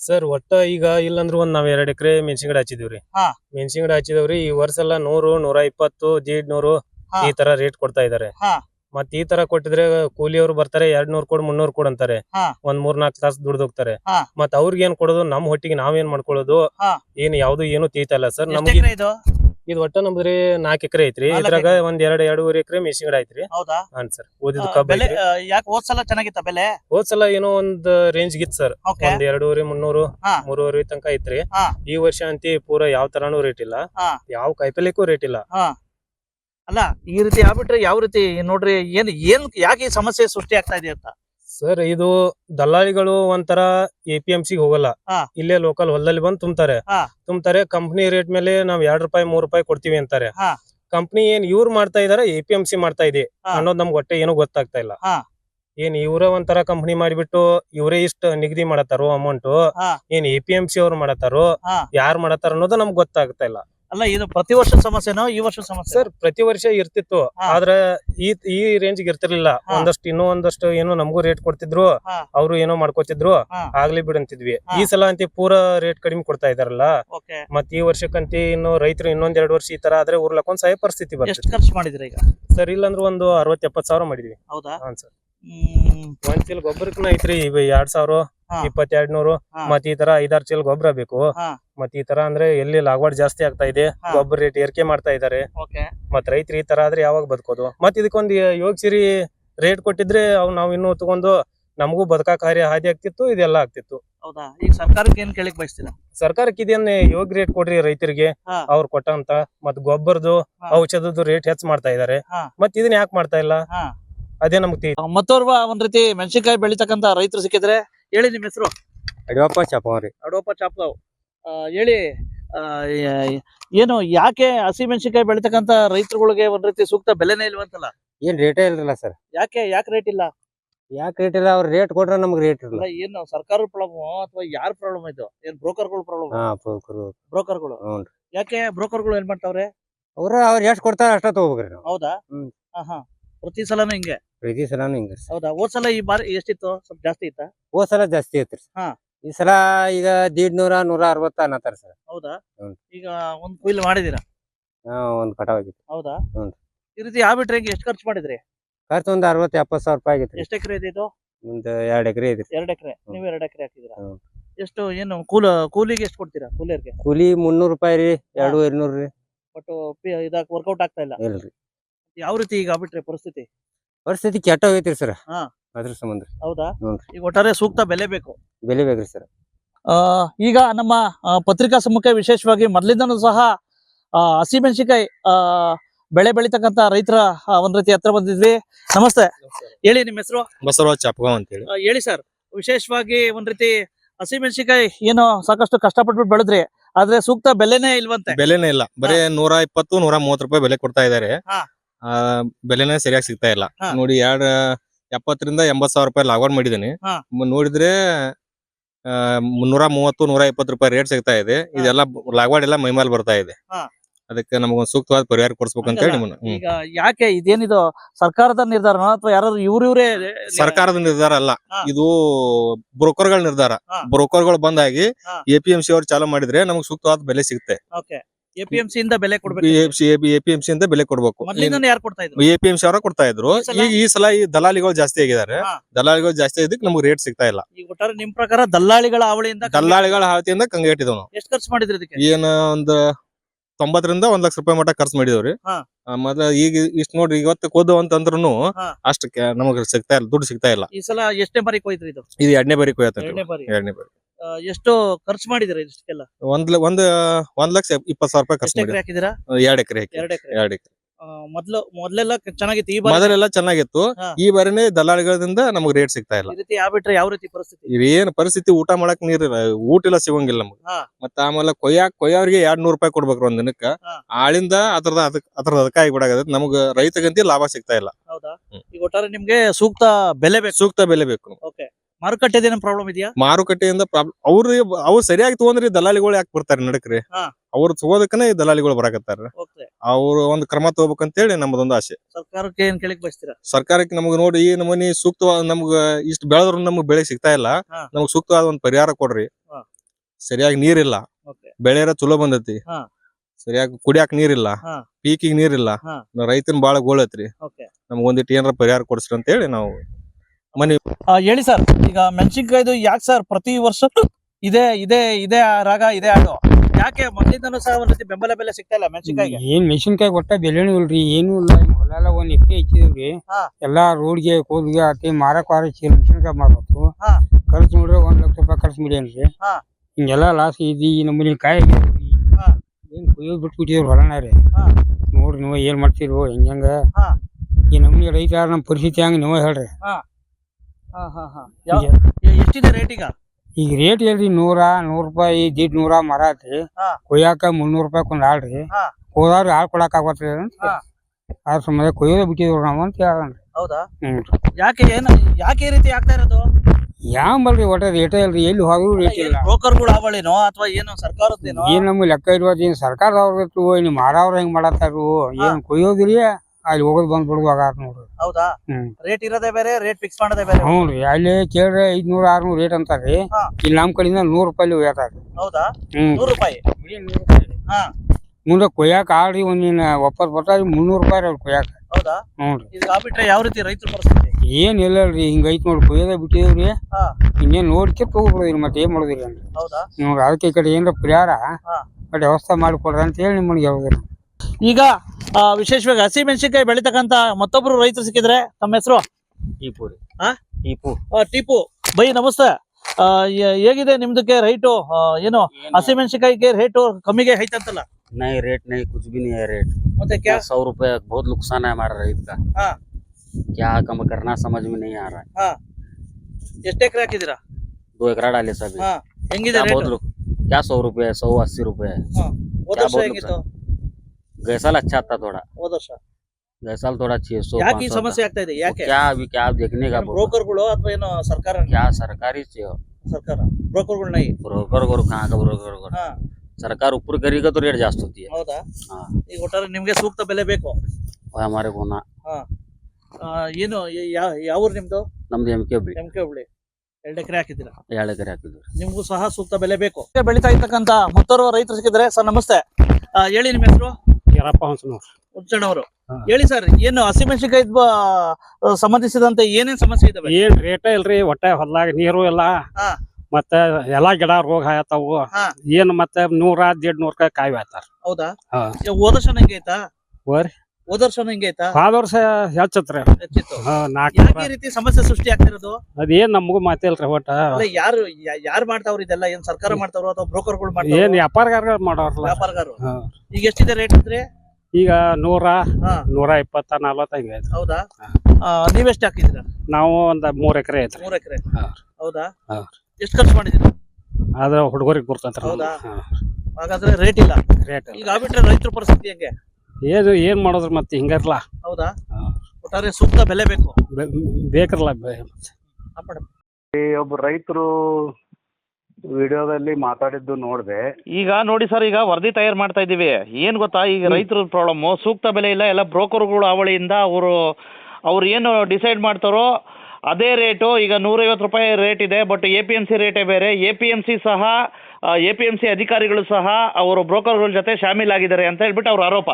ಸರ್ ಒಟ್ಟ ಈಗ ಇಲ್ಲಂದ್ರ ಒಂದ್ ನಾವ್ ಎರಡ್ ಎಕರೆ ಮೆಣಸಿನ ಗಿಡ ಹಚ್ಚಿದಿವ್ರಿ.
ಹಾ.
ಮೆಣಸಿನ ಗಿಡ ಹಚ್ಚಿದವ್ರಿ ಈ ವರ್ಷ ಎಲ್ಲ ನೂರು ನೂರ ಇಪ್ಪತ್ತು ದೀಡ್ ನೂರು
ಹಾ.
ಈ ತರ ರೇಟ್ ಕೊಡ್ತಾ ಇದಾರೆ.
ಹಾ.
ಮತ್ ಈ ತರ ಕೊಟ್ಟಿದ್ರೆ ಕೂಲಿಯವ್ರು ಬರ್ತಾರೆ ಎರಡ್ ನೂರ್ ಕೊಡ್ ಮುನ್ನೂರ್ ಕೊಡ್ ಅಂತಾರೆ.
ಹಾ.
ಒಂದ್ ಮೂರ್ ನಾಲ್ಕು ತಾಸು ದುಡ್ದು ಹೋಗ್ತಾರೆ.
ಹಾ.
ಮತ್ ಅವ್ರಿಗೆ ಏನ್ ಕೊಡೋದು? ನಮ್ ಹೊಟ್ಟಿಗೆ ನಾವೇನ್ ಮಾಡ್ಕೊಳ್ಳೋದು?
ಹಾ.
ಏನ್ ಯಾವ್ದು ಏನು ತೀತಾ ಇಲ್ಲ ಸರ್.
ಎಷ್ಟ್
ನಮ್ಗೆ
ಎಕ್ರೆ ಇದು?
ಇದು ಒಟ್ಟ ನಮ್ದ್ರಿ ನಾಲ್ಕ್ ಎಕರೆ ಐತ್ರಿ.
ನಾಲ್ಕ್
ಇದ್ರಾಗ
ಎಕ್ರೆ.
ಒಂದ್ ಎರಡ್ ಎರಡೂವರೆ ಎಕರೆ ಮೆಣಸಿನ ಗಿಡ ಐತ್ರಿ.
ಹೌದಾ?
ಹಾನ್ ಸರ್. ಓದಿದ
ಆ,
ಕಬ್ಬ
ಬೆಲೆ
ಐತ್ರಿ.
ಆ, ಯಾಕೆ ಹೋದ್ ಸಲ ಚೆನ್ನಾಗಿತ್ತ ಬೆಲೆ?
ಹೋದ್ಸಲ ಏನೋ ಒಂದ್ ರೇಂಜ್ ಗಿತ್ ಸರ್.
ಓಕೆ.
ಒಂದ್ ಎರಡೂವರೆ ಮುನ್ನೂರು
ಹಾ.
ಮೂರುವರೆ ತನಕ ಐತ್ರಿ.
ಹಾ.
ಈ ವರ್ಷ ಅಂತಿ ಪೂರಾ ಯಾವ ತರಾನು ರೇಟ್ ಇಲ್ಲ.
ಹಾ.
ಯಾವ ಕಾಯಿಪಲ್ಯಕ್ಕೂ ರೇಟ್ ಇಲ್ಲ.
ಅಲ್ಲ ಈ ರೀತಿ ಆಗ್ಬಿಟ್ರೆ ಯಾವ ರೀತಿ ನೋಡ್ರಿ ಏನ್ ಏನ್ ಯಾಕೆ ಈ ಸಮಸ್ಯೆ ಸೃಷ್ಟಿ ಆಗ್ತಾ ಇದೆ ಅಂತ
ಸರ್ ಇದು ದಲ್ಲಾಳಿಗಳು ಒಂಥರ ಎ ಪಿ ಎಂ ಹೋಗಲ್ಲ
ಹಾ.
ಇಲ್ಲೇ ಲೋಕಲ್ ಹೊಲದಲ್ಲಿ ಬಂದು ತುಂಬ್ತಾರೆ
ಹಾ.
ತುಂಬ್ತಾರೆ ಕಂಪ್ನಿ ರೇಟ್ ಮೇಲೆ ನಾವ್ ಎರಡ್ ರೂಪಾಯಿ ಮೂರ್ ರೂಪಾಯಿ ಕೊಡ್ತೀವಿ ಅಂತಾರೆ
ಹಾ.
ಕಂಪ್ನಿ ಏನ್ ಇವ್ರು ಮಾಡ್ತಾ ಇದಾರೆ ಎ ಪಿ ಎಂ ಸಿ ಮಾಡ್ತಾ ಇದೆ
ಹಾ.
ಅನ್ನೋದು ನಮ್ಗೆ ಹೊಟ್ಟೆ ಏನೂ ಗೊತ್ತಾಗ್ತಾ ಇಲ್ಲ
ಹಾ.
ಏನ್ ಇವ್ರ ಒಂಥರ ಕಂಪ್ನಿ ಮಾಡಿಬಿಟ್ಟು ಇವರೇ ಇಷ್ಟ ನಿಗದಿ ಮಾಡತ್ತಾರೋ ಅಮೌಂಟ್
ಹಾ.
ಏನ್ ಎ ಪಿ ಎಂ ಸಿ ಅವ್ರು ಮಾಡತ್ತಾರೋ
ಹಾ.
ಯಾರು ಮಾಡತ್ತಾರ ಅನ್ನೋದು ನಮ್ಗೆ ಗೊತ್ತಾಗ್ತಾ ಇಲ್ಲ
ಅಲ್ಲ ಇದು ಪ್ರತಿ ವರ್ಷ ಸಮಸ್ಯೆನೋ ಈ ವರ್ಷ ಸಮಸ್ಯೆ
ಸರ್ ಪ್ರತಿ ವರ್ಷ ಇರ್ತಿತ್ತು. ಆದ್ರೆ ಈ ಈ ರೇಂಜ್ ಇರ್ತಿರ್ಲಿಲ್ಲ. ಒಂದಷ್ಟು ಇನ್ನೂ ಒಂದಷ್ಟು ಏನೋ ನಮಗೂ ರೇಟ್ ಕೊಡ್ತಿದ್ರು. ಅವರು ಏನೋ ಮಾಡ್ಕೊತಿದ್ರು. ಆಗ್ಲಿ ಬಿಡಂತಿದ್ವಿ ಈ ಸಲ ಅಂತ ಪೂರ ರೇಟ್ ಕಡಿಮೆ ಕೊಡ್ತಾ ಇದಾರಲ್ಲ. ಮತ್ ಈ ವರ್ಷಕ್ಕಂತ ಇನ್ನು ರೈತರು ಇನ್ನೊಂದ್ ಎರಡ್ ವರ್ಷ ಈ ತರ ಆದ್ರೆ ಉರ್ಲಕ್ಕೊಂದ್ ಸಹಾಯ ಪರಿಸ್ಥಿತಿ ಬರ್ತದೆ.
ಖರ್ಚು ಮಾಡಿದ್ರಿ ಈಗ?
ಸರ್ ಇಲ್ಲಾಂದ್ರೆ ಒಂದು ಅರವತ್ ಎಪ್ಪತ್ ಸಾವಿರ ಮಾಡಿದ್ವಿ.
ಹೌದಾ?
ಹಾ ಸರ್. ಒಂದ್ ಚೀಲ ಗೊಬ್ಬರಕ್ಕನ ಐತ್ರಿ ಇವ್ ಎರಡ್ ಸಾವಿರ. ಇಪ್ಪತ್ತೆರಡ್ ನೂರು ಮತ್ ಈ ತರ ಐದಾರ್ ಚೀಲ ಗೊಬ್ಬರ ಬೇಕು. ಮತ್ ಈ ತರ ಅಂದ್ರೆ ಎಲ್ಲಿ ಲಾಗವಾಡ್ ಜಾಸ್ತಿ ಆಗ್ತಾ ಇದೆ ಗೊಬ್ಬರ ರೇಟ್ ಏರಿಕೆ ಮಾಡ್ತಾ ಇದಾರೆ. ಮತ್ ರೈತರು ಈ ತರ ಆದ್ರೆ ಯಾವಾಗ ಬದುಕೋದು? ಮತ್ ಇದಕ್ಕೊಂದ್ ಯೋಗ ಸಿರಿ ರೇಟ್ ಕೊಟ್ಟಿದ್ರೆ ಅವ್ ನಾವ್ ಇನ್ನೂ ತಗೊಂಡು ನಮಗೂ ಬದುಕಾಕ ಹಾರಿ ಹಾದಿ ಆಗ್ತಿತ್ತು ಇದೆಲ್ಲ ಆಗ್ತಿತ್ತು.
ಹೌದಾ? ಈಗ ಸರ್ಕಾರಕ್ಕೆ ಏನ್ ಕೇಳಕ್ ಬಯಸ್ತೀರಾ?
ಸರ್ಕಾರಕ್ಕೆ ಇದೇನ್ ಯೋಗ ರೇಟ್ ಕೊಡ್ರಿ ರೈತರಿಗೆ ಅವ್ರ ಕೊಟ್ಟಂತ ಮತ್ ಗೊಬ್ಬರದು
ಔಷಧದ
ಔಷಧದ್ದು ರೇಟ್ ಹೆಚ್ಚ ಮಾಡ್ತಾ ಇದಾರೆ. ಮತ್ ಇದನ್ನ ಯಾಕೆ ಮಾಡ್ತಾ ಇಲ್ಲ. ಅದೇ ನಮ್ಗೆ
ಮತ್ತೋರ್ವ ಒಂದ್ ರೀತಿ ಮೆಣಸಿನಕಾಯಿ ಬೆಳಿತಕ್ಕಂತ ರೈತರು ಸಿಕ್ಕಿದ್ರೆ ಹೇಳಿ ನಿಮ್ ಹೆಸರು?
ಅಡವಪ್ಪ ಚಪ್ಪಾವ್ರಿ
ಅಡೋಪ ಚಾಪ್ಗಾವ್ ಆ, ಹೇಳಿ ಆ, ಯ- ಏನು ಯಾಕೆ ಹಸಿ ಮೆಣಸಿನಕಾಯಿ ಬೆಳಿತಕ್ಕಂತ ರೈತರುಗಳಿಗೆ ಒಂದ್ ರೀತಿ ಸೂಕ್ತ ಬೆಲೆನೇ ಇಲ್ವಂತಲ್ಲ?
ಏನ್ ರೇಟೇ ಇಲ್ರಲ್ಲ ಸರ್
ಯಾಕೆ ಯಾಕೆ ರೇಟ್ ಇಲ್ಲ?
ಯಾಕೆ ರೇಟ್ ಇಲ್ಲ? ಅವ್ರ ರೇಟ್ ಕೊಟ್ರೆ ನಮ್ಗೆ ರೇಟ್ ಇರಲ್ಲ.
ಅಲ್ಲ ಏನು ಸರ್ಕಾರ ಪ್ರಾಬ್ಲಮ್ ಅಥವಾ ಯಾರ ಪ್ರಾಬ್ಲಮ್ ಇದು? ಏನ್ ಬ್ರೋಕರ್ಗಳು ಪ್ರಾಬ್ಲಮ್
ಹಾ
ಬ್ರೋಕರ್ಗಳು.
ಹ್ಞೂನ್ರಿ.
ಯಾಕೆ ಬ್ರೋಕರ್ಗಳು ಏನ್ ಮಾಡ್ತಾವ್ರೆ?
ಅವ್ರ ಅವ್ರ ಎಷ್ಟ್ ಕೊಡ್ತಾರ ಅಷ್ಟ ತಗೋಬೇಕ್ರಿ ನಾವು.
ಹೌದಾ?
ಹ್ಮ್.
ಹಾ ಹಾ ಪ್ರತಿ ಸಲ ಹಿಂಗೆ?
ಪ್ರತಿ ಸಲಾನು ಹಿಂಗ
ಹೌದಾ? ಹೋದ್ ಸಲ ಈ ಬಾರಿ ಎಷ್ಟಿತ್ತು? ಸ್ವಲ್ಪ ಜಾಸ್ತಿ ಇತ್ತಾ?
ಹೋದ್ ಸಲ ಜಾಸ್ತಿ ಐತ್ರಿ
ಹಾ.
ಈ ಸಲ ಈಗ ದೀಡ್ ನೂರ ನೂರ ಅರವತ್ತ ಅನ್ನತಾರ ಸರ್.
ಹೌದಾ?
ಹ್ಮ್.
ಈಗ ಒಂದ್ ಕುಯ್ಲು ಮಾಡಿದೀರಾ
ಒಂದ್ ಕಟಾವಾಗಿತ್ತು
ಹೌದಾ?
ಹ್ಮ್.
ಈ ರೀತಿ ಯಾವ ಬಿಟ್ರೆ ಎಷ್ಟು ಖರ್ಚು ಮಾಡಿದ್ರಿ?
ಖರ್ಚು ಒಂದ್ ಅರವತ್ ಎಪ್ಪತ್ ಸಾವಿರ ರೂಪಾಯಿ ಆಗಿತ್ತು
ಎಷ್ಟು ಎಕರೆ ಇದೆ ಇದು?
ಒಂದ್ ಎರಡ್ ಎಕರೆ ಇದೆ
ಎರಡ್ ಎಕರೆ. ನೀವು ಎರಡ್ ಎಕರೆ ಹಾಕಿದಿರಾ
ಹ್ಮ್.
ಎಷ್ಟು ಏನು ಕೂಲ ಕೂಲಿಗೆ ಎಷ್ಟು ಕೊಡ್ತೀರಾ ಕೂಲಿಯರ್ಗೆ
ಕೂಲಿ ಮುನ್ನೂರ್ ರೂಪಾಯಿ ರೀ ಎರಡು ಎರಡ್ನೂರ್ ರೀ.
ಬಟ್ ಇದಾಗ ವರ್ಕೌಟ್ ಆಗ್ತಾ ಇಲ್ಲ?
ಇಲ್ರಿ
ಯಾವ ರೀತಿ ಈಗ ಆಗ್ಬಿಟ್ರೆ ಪರಿಸ್ಥಿತಿ?
ಪರಿಸ್ಥಿತಿ ಕೆಟ್ಟ ಹೋಗೈತ್ರಿ ಸರ್.
ಹಾ.
ಅದ್ರ ಸಂಬಂಧ
ಹೌದಾ?
ಹ್ಞೂನ್ರಿ.
ಈಗ ಒಟ್ಟಾರೆ ಸೂಕ್ತ ಬೆಲೆ ಬೇಕು.
ಬೆಲೆ ಬೇಕ್ರಿ ಸರ್.
ಆ, ಈಗ ನಮ್ಮ ಆ, ಪತ್ರಿಕಾ ಸಮ್ಮುಖ ವಿಶೇಷವಾಗಿ ಮೊದಲಿಂದನೂ ಸಹ ಆ, ಹಸಿಮೆಣಸಿನಕಾಯಿ ಆ, ಬೆಳೆ ಬೆಳಿತಕ್ಕಂತ ರೈತರ ಆ, ಒಂದ್ ರೀತಿ ಹತ್ರ ಬಂದಿದ್ವಿ. ನಮಸ್ತೆ. ಹೇಳಿ ನಿಮ್ಮ ಹೆಸರು?
ಬಸವರಾಜ್ ಚಾಪ್ಗಾವ್ ಅಂತೇಳಿ.
ಆ, ಹೇಳಿ ಸರ್. ವಿಶೇಷವಾಗಿ ಒಂದ್ ರೀತಿ ಹಸಿಮೆಣಸಿನಕಾಯಿ ಏನು ಸಾಕಷ್ಟು ಕಷ್ಟಪಟ್ಬಿಟ್ಟು ಬೆಳೆದ್ರಿ. ಆದ್ರೆ ಸೂಕ್ತ ಬೆಲೆನೇ ಇಲ್ವಂತೆ.
ಬೆಲೆನೇ ಇಲ್ಲ. ಬರೀ ನೂರ ಇಪ್ಪತ್ತು ನೂರ ಮೂವತ್ತು ರೂಪಾಯಿ ಬೆಲೆ ಕೊಡ್ತಾ ಇದಾರೆ.
ಹಾ.
ಆ, ಬೆಲೆನೇ ಸರಿಯಾಗಿ ಸಿಗ್ತಾ ಇಲ್ಲ.
ಹಾ.
ನೋಡಿ ಎರಡ್ ಎಪ್ಪತ್ತರಿಂದ ಎಂಬತ್ ಸಾವಿರ ರೂಪಾಯಿ ಲಾಗೌಟ್ ಮಾಡಿದೀನಿ.
ಹಾ.
ಮ್- ನೋಡಿದ್ರೆ ಆ, ಮುನ್ನೂರ ಮೂವತ್ತು ನೂರ ಇಪ್ಪತ್ತು ರೂಪಾಯಿ ರೇಟ್ ಸಿಗ್ತಾ ಇದೆ. ಇದೆಲ್ಲ ಲಾಗವಾಡ್ ಎಲ್ಲ ಮೈಮೇಲ್ ಬರ್ತಾ ಇದೆ.
ಹಾ.
ಅದಕ್ಕೆ ನಮಗೊಂದು ಸೂಕ್ತವಾದ ಪರಿಹಾರ ಕೊಡಿಸ್ಬೇಕಂತ ಅಂತ ಹೇಳಿ ನಿಮ್ಮನ್ನ. ಹ್ಮ್.
ಈಗ ಯಾಕೆ ಇದೇನಿದು ಸರ್ಕಾರದ ನಿರ್ಧಾರ ಅಥವಾ ಯಾರು ಇವ್ರಿವ್ರೇ
ಸರ್ಕಾರದ ನಿರ್ಧಾರ ಅಲ್ಲ.
ಇದು
ಇದು ಬ್ರೋಕರ್ಗಳ ನಿರ್ಧಾರ.
ಬ್ರೋಕರ್
ಬ್ರೋಕರ್ಗಳು ಬಂದಾಗಿ
ಹಾ.
ಎ ಪಿ ಎಂ ಸಿ ಅವ್ರು ಚಾಲೂ ಮಾಡಿದ್ರೆ ನಮಗೆ ಸೂಕ್ತವಾದ ಬೆಲೆ ಸಿಗುತ್ತೆ.
ಎಪಿಎಂಸಿ ಇಂದ ಬೆಲೆ ಕೊಡ್ಬೇಕು.
ಎಪಿಎಂಸಿ ಅಂತ ಬೆಲೆ ಕೊಡ್ಬೇಕು.
ಯಾರು ಕೊಡ್ತಾ ಇದ್ರು?
ಎ ಪಿ ಅವರ ಕೊಡ್ತಾ ಇದ್ರು? ಈಗ ಈ ಸಲ ಈ ದಲಾಲಿಗಳು ಜಾಸ್ತಿ ಆಗಿದ್ದಾರೆ. ದಲಾಲಿಗಳು ಜಾಸ್ತಿ ಆಗಿದ್ದಕ್ಕೆ ನಮ್ಗೆ ರೇಟ್ ಸಿಗ್ತಾ ಇಲ್ಲ.
ಈಗ ಒಟ್ಟಾರೆ ನಿಮ್ ಪ್ರಕಾರ ದಲ್ಲಾಳಿಗಳ ಹಾವಳಿಯಿಂದ
ದಲ್ಲಾಳಿಗಳ ಹಾವತಿಯಿಂದ ಕಂಗೆಟ್ಟಿದವ್ ನಾವು.
ಎಷ್ಟು ಖರ್ಚು ಮಾಡಿದ್ರಿ ಇದಕ್ಕೆ?
ಒಂದು ಒಂದ್ ತೊಂಬತ್ತರಿಂದ ಒಂದ್ ಲಕ್ಷ ರೂಪಾಯಿ ಮಟ್ಟ ಖರ್ಚು ಮಾಡಿದವ್ರಿ. ಮತ್ತೆ ಈಗ ಇಷ್ಟ ನೋಡ್ರಿ ಇವತ್ತು ಕೋದು ಅಂತಂದ್ರೂ. ಅಷ್ಟಕ್ಕೆ ನಮಗ್ ಸಿಗ್ತಾ ಇಲ್ಲ ದುಡ್ಡು ಸಿಗ್ತಾ ಇಲ್ಲ.
ಈ ಸಲ ಎಷ್ಟೇ ಬಾರಿ ಕೊಯ್ತು ಇದು?
ಇದು ಎರಡನೇ ಬಾರಿ ಕೊಯ್ಯತ್ತ
ಎರಡನೇ ಬಾರಿ ಎಷ್ಟು ಖರ್ಚು ಮಾಡಿದಿರ ಇಷ್ಟಕ್ಕೆಲ್ಲ?
ಒಂದ್ ಲ- ಒಂದ್ ಒಂದ್ ಲಕ್ಷ ಇಪ್ಪತ್ ಸಾವಿರ ರೂಪಾಯಿ ಖರ್ಚು
ಎಷ್ಟು
ಮಾಡಿ
ಎಕರೆ ಹಾಕಿದಿರಾ
ಎರಡ್ ಎಕರೆ
ಎರಡ್ ಎಕರೆ.
ಎರಡ್ ಎಕರೆ.
ಮೊದ್ಲು ಮೊದ್ಲೆಲ್ಲ ಚೆನ್ನಾಗಿತ್ತು. ಈ ಬಾರಿ
ಮೊದಲೆಲ್ಲ ಚೆನ್ನಾಗಿತ್ತು.
ಹಾ.
ಈ ಬಾರಿನೇ ದಲ್ಲಾಳಿಗಳಿಂದ ನಮಗ್ ರೇಟ್ ಸಿಗ್ತಾ ಇಲ್ಲ.
ಈ ರೀತಿ ಆಗ್ಬಿಟ್ರೆ ಯಾವ ರೀತಿ ಪರಿಸ್ಥಿತಿ?
ಏನು ಪರಿಸ್ಥಿತಿ ಊಟ ಮಾಡಕ್ ನೀರ್ ಊಟ ಇಲ್ಲ ಸಿಗಂಗಿಲ್ಲ ನಮ್ಗೆ.
ಹಾ.
ಮತ್ತ ಆಮೇಲೆ ಕೊಯ್ಯಾಕ್ ಕೊಯ್ಯವ್ರಿಗೆ ಎರಡ್ ನೂರ್ ರೂಪಾಯಿ ಕೊಡ್ಬೇಕು ಒಂದ್ ದಿನಕ್ಕ.
ಹಾ.
ಆಳಿಂದ ಅದ್ರದ ಅದಕ್ ಅದ್ರದ ಬಿಡಾಗದ ನಮ್ಗೆ ರೈತಗಂತಿ ಲಾಭ ಸಿಗ್ತಾ ಇಲ್ಲ.
ಹೌದಾ?
ಹ್ಮ್.
ಈಗ ಒಟ್ಟಾರೆ ನಿಮ್ಗೆ ಸೂಕ್ತ ಬೆಲೆ ಬೇಕು.
ಸೂಕ್ತ ಬೆಲೆ ಬೇಕು
ಮಾರುಕಟ್ಟೆದೇನೋ ಪ್ರಾಬ್ಲಮ್ ಇದೆಯಾ?
ಮಾರುಕಟ್ಟೆಯಿಂದ ಪ್ರಾಬ್ಲಮ್ ಅವ್ರು ಅವ್ರು ಸರಿಯಾಗಿ ತಗೊಂಡ್ರಿ ದಲ್ಲಾಳಿಗಳು ಯಾಕೆ ಬರ್ತಾರೆ ನಡಕ್ರಿ?
ಹಾ.
ಅವ್ರು ತಗೋದಕ್ಕನೇ ಈ ದಲ್ಲಾಳಿಗಳು ಬರಾಕತ್ತಾರ.
ಓಕೆ.
ಅವ್ರು ಒಂದು ಕ್ರಮ ತಗೋಬೇಕಂತೇಳಿ ನಮ್ದೊಂದು ಆಸೆ.
ಸರ್ಕಾರಕ್ಕೆ ಏನ್ ಕೇಳಕ್ ಬಯಸ್ತೀರಾ?
ಸರ್ಕಾರಕ್ಕೆ ನಮಗ್ ನೋಡಿ ಈ ನಮನಿ ಸೂಕ್ತವಾದ ನಮ್ಗ ಇಷ್ಟ ಬೆಳೆದ್ರು ನಮ್ಗೆ ಬೆಳೆ ಸಿಗ್ತಾ ಇಲ್ಲ.
ಹಾ.
ನಮಗ್ ಸೂಕ್ತವಾದ ಒಂದ್ ಪರಿಹಾರ ಕೊಡ್ರಿ.
ಹಾ.
ಸರಿಯಾಗಿ ನೀರಿಲ್ಲ.
ಓಕೆ.
ಬೆಳೆರ ಚಲೋ ಬಂದೈತಿ.
ಹಾ.
ಸರಿಯಾಗಿ ಕುಡಿಯಾಕ ನೀರಿಲ್ಲ.
ಹಾ.
ಪೀಕಿಗೆ ನೀರಿಲ್ಲ.
ಹಾ.
ರೈತನ್ ಬಾಳ ಗೋಳತ್ರಿ.
ಓಕೆ.
ನಮ್ಗ್ ಒಂದಿಟ್ಟು ಏನಾರ ಪರಿಹಾರ ಕೊಡ್ಸ್ರಿ ಅಂತ ಹೇಳಿ ನಾವು ಮನಿ
ಹೇಳಿ ಸರ್ ಈಗ ಮೆಣಸಿನ್ಕಾಯ್ದು ಯಾಕೆ ಸರ್ ಪ್ರತಿ ವರ್ಷ ಇದೇ ಇದೇ ಇದೇ ರಾಗ ಇದೇ ಹಾಡು ಯಾಕೆ ಮೊದಲಿಂದನೂ ಸಹ ಒಂದ್ ರೀತಿ ಬೆಂಬಲ ಬೆಲೆ ಸಿಗ್ತಾ ಇಲ್ಲ ಮೆಣಸಿನ್ಕಾಯಿಗೆ
ಏನ್ ಮೆಣಸಿನ್ಕಾಯಿ ಒಟ್ಟ ಬೆಲೆನೂ ಇಲ್ರಿ ಏನು ಇಲ್ಲ ಹೊಲ ಎಲ್ಲ ಒಂದ್ ಎಕರೆ ಹೆಚ್ಚಿದ್ರಿ
ಹಾ.
ಎಲ್ಲಾ ರೋಡ್ಗೆ ಕೋಲ್ಗೆ ಆತಿ ಮಾರಕ್ ವಾರ ಮೆಣಸಿನ್ಕಾಯಿ ಮಾರ್ಬೇಕು
ಹಾ.
ಖರ್ಚು ನೋಡ್ರಿ ಒಂದ್ ಲಕ್ಷ ರೂಪಾಯಿ ಖರ್ಚು ಮಾಡ್ಯಾನ್ರಿ
ಹಾ.
ಹಿಂಗೆಲ್ಲಾ ಲಾಸ್ ಇದಿ ನಮ್ಮಲ್ಲಿ ಕಾಯಿ ಆಗ್ಯಾವ್ರಿ.
ಹಾ.
ಏನ್ ಕುಯ್ಯೋದ್ ಬಿಟ್ಟು ಬಿಟ್ಟಿದ್ರು ಹೊಲನ ರೀ
ಹಾ.
ನೋಡ್ರಿ ನೀವು ಏನ್ ಮಾಡ್ತೀರೋ ಹೆಂಗ
ಹಾ.
ಈ ನಮ್ಮನಿ ರೈತ ನಮ್ಮ ಪರಿಸ್ಥಿತಿ ಹಂಗ ನೀವು ಹೇಳ್ರಿ
ಹಾ ಎಷ್ಟಿದೆ ರೇಟ್ ಈಗ?
ಈಗ ರೇಟ್ ಹೇಳ್ರಿ ನೂರ ನೂರ್ ರೂಪಾಯಿ ದೀಡ್ ನೂರ ಮರ ಐತಿ
ಹಾ.
ಕೊಯ್ಯಾಕ ಮುನ್ನೂರ್ ರೂಪಾಯಿ ಒಂದ್ ಆಳ್ರಿ.
ಹಾ.
ಹೋದವ್ರು ಆಳ್ ಕೊಡಾಕ್ ಆಗತ್ರಿ ಅಂತ
ಹಾ.
ಅದ್ರ ಸಂಬಂಧ ಕೊಯ್ಯೋದ ಬಿಟ್ಟಿದ್ರು ನಾವು ಅಂತ ಹೇಳ್ರಿ
ಹೌದಾ? ಯಾಕೆ ಏನು ಯಾಕೆ ಈ ರೀತಿ ಆಗ್ತಾ ಇರೋದು?
ಯಾಂಬಲ್ರಿ ಒಟ್ಟ ರೇಟ್ ಇಲ್ರಿ ಎಲ್ಲಿ ಹೋದ್ರು ರೇಟ್ ಇಲ್ಲ.
ಬ್ರೋಕರ್ಗಳು ಅವಳಿನೋ ಅಥವಾ ಏನು ಸರ್ಕಾರದ್ದೇನೋ?
ಏನ್ ನಮ್ಗೆ ಲೆಕ್ಕ ಇರೋದು ಏನ್ ಸರ್ಕಾರದವ್ರದ್ದು ಇನ್ನು ಮಾರವ್ರ ಹೆಂಗ್ ಮಾಡತ್ತಾರು ಏನ್ ಕೊಯ್ಯೋದ್ರಿ ಅಲ್ಲಿ ಹೋಗೋದು ಬಂದ್ ಬಿಡುವಾಗ ಆಗಾರ ನೋಡ್ರಿ.
ಹೌದಾ?
ಹ್ಮ್.
ರೇಟ್ ಇರೋದೇ ಬೇರೆ ರೇಟ್ ಫಿಕ್ಸ್ ಮಾಡೋದೇ ಬೇರೆ.
ಹ್ಞೂ ರೀ ಅಲ್ಲಿ ಕೇಳ್ರಿ ಐದ್ನೂರ ಆರ್ನೂರ್ ರೇಟ್ ಅಂತಾರ್ರಿ.
ಹಾ.
ಇಲ್ಲಿ ನಮ್ ಕಡೆಯಿಂದ ನೂರ್ ರೂಪಾಯಿ ಹೋಗ್ಯಾತಾರ್ರಿ
ಹೌದಾ?
ಹ್ಮ್
ನೂರು ರೂಪಾಯಿ? ಹಾ.
ಮುಂದೆ ಕೊಯ್ಯಾಕ ಆಡ್ರಿ ಒಂದಿನ ಒಪ್ಪತ್ ಬರ್ತಾರ ಮುನ್ನೂರು ರೂಪಾಯಿ ರೀ ಅವ್ರು ಕೊಯ್ಯಾಕ.
ಹೌದಾ?
ಹ್ಞೂ ರೀ.
ಇದು ಆಗ್ಬಿಟ್ರೆ ಯಾವ ರೀತಿ ರೈತರ ಪರಿಸ್ಥಿತಿ?
ಏನ್ ಇಲ್ಲಲ್ರಿ ಹಿಂಗ ಐತ್ ನೋಡಿ ಕೊಯ್ಯೋದ ಬಿಟ್ಟಿದ್ರಿ
ಹಾ.
ಇನ್ನೇನ್ ನೋಡ್ಕೆ ತಗೋಬಿಡೋದ್ರಿ ಮತ್ತೆ ಏನ್ ಮಾಡೋದ್ರಿ
ಹೌದಾ?
ನೋಡ್ರಿ ಅದಕ್ಕೆ ಈ ಕಡೆ ಏನಾರ ಪರಿಹಾರ
ಹಾ.
ಬಟ್ ವ್ಯವಸ್ಥೆ ಮಾಡಿಕೊಡ್ರಿ ಅಂತ ಹೇಳಿ ನಿಮ್ಗೆ ಹೇಳ್ರಿ
ಈಗ ಆ, ವಿಶೇಷವಾಗಿ ಹಸಿ ಮೆಣಸಿನಕಾಯಿ ಬೆಳಿತಕ್ಕಂತ ಮತ್ತೊಬ್ರು ರೈತರು ಸಿಕ್ಕಿದ್ರೆ ತಮ್ಮ ಹೆಸರು
टीपू रे
हाँ?
टीपू
ಟಿಪು ಬೈ ನಮಸ್ತೆ ಆ, ಹೇ- ಹೇಗಿದೆ ನಿಮ್ದಕ್ಕೆ ರೈಟು ಏನು ಹಸಿ ಮೆಣಸಿನಕಾಯಿಗೆ ರೇಟು ಕಮ್ಮಿಗೆ ಐತಂತಲ್ಲ
नहीं रेट नहीं कुछ भी नहीं है रेट
ಮತ್ತೆ
क्या
ಕ್ಯಾ
सौ रुपए बहुत नुकसान है हमारा रईत का
हाँ।
क्या कम करना समझ में नहीं आ रहा है
ಎಷ್ಟು ಎಕರೆ ಹಾಕಿದ್ದೀರಾ
दो एकरा डाले सभी
ಹಾ ಹೆಂಗಿದೆ
क्या
ರೇಟ್
बहुत लोग क्या सौ रुपए है सौ अस्सी रुपए है
ಹೋದ
क्या
ವರ್ಷ
बहुत
ಹೆಂಗಿತ್ತು
गए साल अच्छा था थोड़ा
ಹೋದ ವರ್ಷ
गए साल थोड़ा छह सौ
ಯಾಕೆ ಈ ಸಮಸ್ಯೆ ಆಗ್ತಾ ಇದೆ ಯಾಕೆ
क्या अभी क्या आप देखने का बोलो।
ಬ್ರೋಕರ್ಗಳು ಅಥವಾ ಏನು ಸರ್ಕಾರ
क्या सरकारी चाहिए
ಸರ್ಕಾರ ಬ್ರೋಕರ್ಗಳು ನೈ
ब्रोकर को कहाँ का ब्रोकर को
ಹಾ
सरकार ऊपर करेगा तो रेट जास्त होती है
ಹೌದಾ
हाँ
ಈಗ ಒಟ್ಟಾರೆ ನಿಮ್ಗೆ ಸೂಕ್ತ ಬೆಲೆ ಬೇಕು
और हमारे को ना
ಆ, ಏನು ಯಾವ ಯಾವ ಊರು ನಿಮ್ದು
ನಮ್ದು M K B
M K Hubli ಎರಡು ಎಕರೆ ಹಾಕಿದ್ದೀರಾ
ಎರಡು ಎಕರೆ ಹಾಕಿದ್ವಿ
ನಿಮ್ಗೂ ಸಹ ಸೂಕ್ತ ಬೆಲೆ ಬೇಕು ಬೆಳಿತಾ ಇರ್ತಕ್ಕಂತ ಮತ್ತೋರ್ವ ರೈತರು ಸಿಕ್ಕಿದ್ರೆ ಸರ್ ನಮಸ್ತೆ ಆ, ಹೇಳಿ ನಿಮ್ಮ ಹೆಸರು
ಯಾರಪ್ಪ ಅನ್ಸನವ್ರು
ಅವರು
ಹಾ.
ಹೇಳಿ ಸರ್ ಏನು ಹಸಿಮೆಣಸಿನಕಾಯಿ ಸಂಬಂಧಿಸಿದಂತೆ ಏನೇನ್ ಸಮಸ್ಯೆ ಇದಾವೆ
ಏನ್ ರೇಟ ಇಲ್ರಿ ಒಟ್ಟ ಹೊಲ್ದಾಗ ನೀರು ಇಲ್ಲ
ಹಾ.
ಮತ್ತ ಎಲ್ಲಾ ಗಿಡ ರೋಗ ಆಯ್ತಾವು
ಹಾ.
ಏನ್ ಮತ್ತೆ ನೂರ ದೇಡ್ ನೂರ ಕಾಯಿ ಆಯ್ತಾರ
ಹೌದಾ
ಹಾ.
ಹೆಂಗೈತಾ ಹೋದ ವರ್ಷ ಆಯ್ತಾ
ಹೋರಿ.
ಹೋದ ಹೆಂಗೆ
ಹೋದ ವರ್ಷ ಹೆಚ್ಚತ್ರಿ.
ಹೆಚ್ಚಿತ್ತು.
ನಾಲ್ಕು
ಯಾಕೆ ಈ ರೀತಿ ಸಮಸ್ಯೆ ಸೃಷ್ಟಿ ಆಗ್ತಿರೋದು?
ಅದೇನ್ ನಮಗೂ ಮಾತಿಲ್ರಿ ಒಟ್ಟ.
ಅಲ್ಲ ಯಾರು ಯಾ- ಯಾರು ಮಾಡ್ತಾವ್ರ ಇದೆಲ್ಲ? ಏನ್ ಸರ್ಕಾರ ಮಾಡ್ತಾವ್ರೋ ಅಥವಾ ಬ್ರೋಕರ್ಗಳು
ಏನ್
ಮಾಡ್ತಾವ್ರೋ
ವ್ಯಾಪಾರಗಾರ ಮಾಡೋರ್ಲ.
ವ್ಯಾಪಾರಗಾರರು.
ಹಾ.
ಈಗ ಎಷ್ಟಿದೆ ರೇಟ್ ಅಂದ್ರೆ?
ಈಗ ನೂರ
ಹಾ.
ನೂರ ಇಪ್ಪತ್ತ ನಲ್ವತ್ತ ಹಿಂಗ ಐತ್ರಿ.
ಹೌದಾ? ಆ, ನೀವೆಷ್ಟು ಹಾಕಿದ್ದೀರಾ?
ನಾವು ಒಂದ್ ಮೂರ್ ಎಕರೆ ಐತ್ರಿ.
ಮೂರ್ ಎಕರೆ.
ಹಾ.
ಹೌದಾ?
ಹಾ.
ಎಷ್ಟು ಖರ್ಚು ಮಾಡಿದ್ದೀರಾ?
ಅದ ಹುಡುಗರಿಗೆ ಗುರ್ತಂತ್ರಿ
ಹೌದಾ? ಹಾಗಾದ್ರೆ ರೇಟ್ ಇಲ್ಲ.
ರೇಟ್
ಈಗ ಆಗ್ಬಿಟ್ರೆ ರೈತರ ಪರಿಸ್ಥಿತಿ ಹೆಂಗೆ?
ಏನು ಏನು ಮಾಡೋದ್ರ ಮತ್ತೆ ಹಿಂಗಾರಲ್ಲ
ಹೌದಾ. ಒಟ್ಟಾರೆ ಸೂಕ್ತ ಬೆಲೆ ಬೇಕು.
ಬೇಕಲ್ಲ ಬೇಕ್ರಲ್ಲ
ಒಬ್ಬ ರೈತರು ವಿಡಿಯೋದಲ್ಲಿ ಮಾತಾಡಿದ್ದು ನೋಡಿದೆ.
ಈಗ ನೋಡಿ ಸರ್ ಈಗ ವರದಿ ತಯಾರು ಮಾಡ್ತಾ ಇದ್ದೀವಿ. ಏನ್ ಗೊತ್ತಾ ಈಗ ರೈತರ ಪ್ರಾಬ್ಲಮ್ ಸೂಕ್ತ ಬೆಲೆ ಇಲ್ಲ ಎಲ್ಲ ಬ್ರೋಕರ್ಗಳು ಅವಳಿಯಿಂದ ಅವರು ಅವ್ರು ಏನು ಡಿಸೈಡ್ ಮಾಡ್ತಾರೋ ಅದೇ ರೇಟು ಈಗ ನೂರೈವತ್ತು ರೂಪಾಯಿ ರೇಟ್ ಇದೆ but A P M C ರೇಟೇ ಬೇರೆ. ಎ ಪಿ ಎಂ ಸಿ ಸಹ ಎ ಪಿ ಎಂ ಸಿ ಅಧಿಕಾರಿಗಳು ಸಹ ಅವರು ಬ್ರೋಕರ್ಗಳ ಜೊತೆ ಶಾಮೀಲಾಗಿದ್ದಾರೆ ಅಂತ ಹೇಳ್ಬಿಟ್ಟು ಅವ್ರ ಆರೋಪ.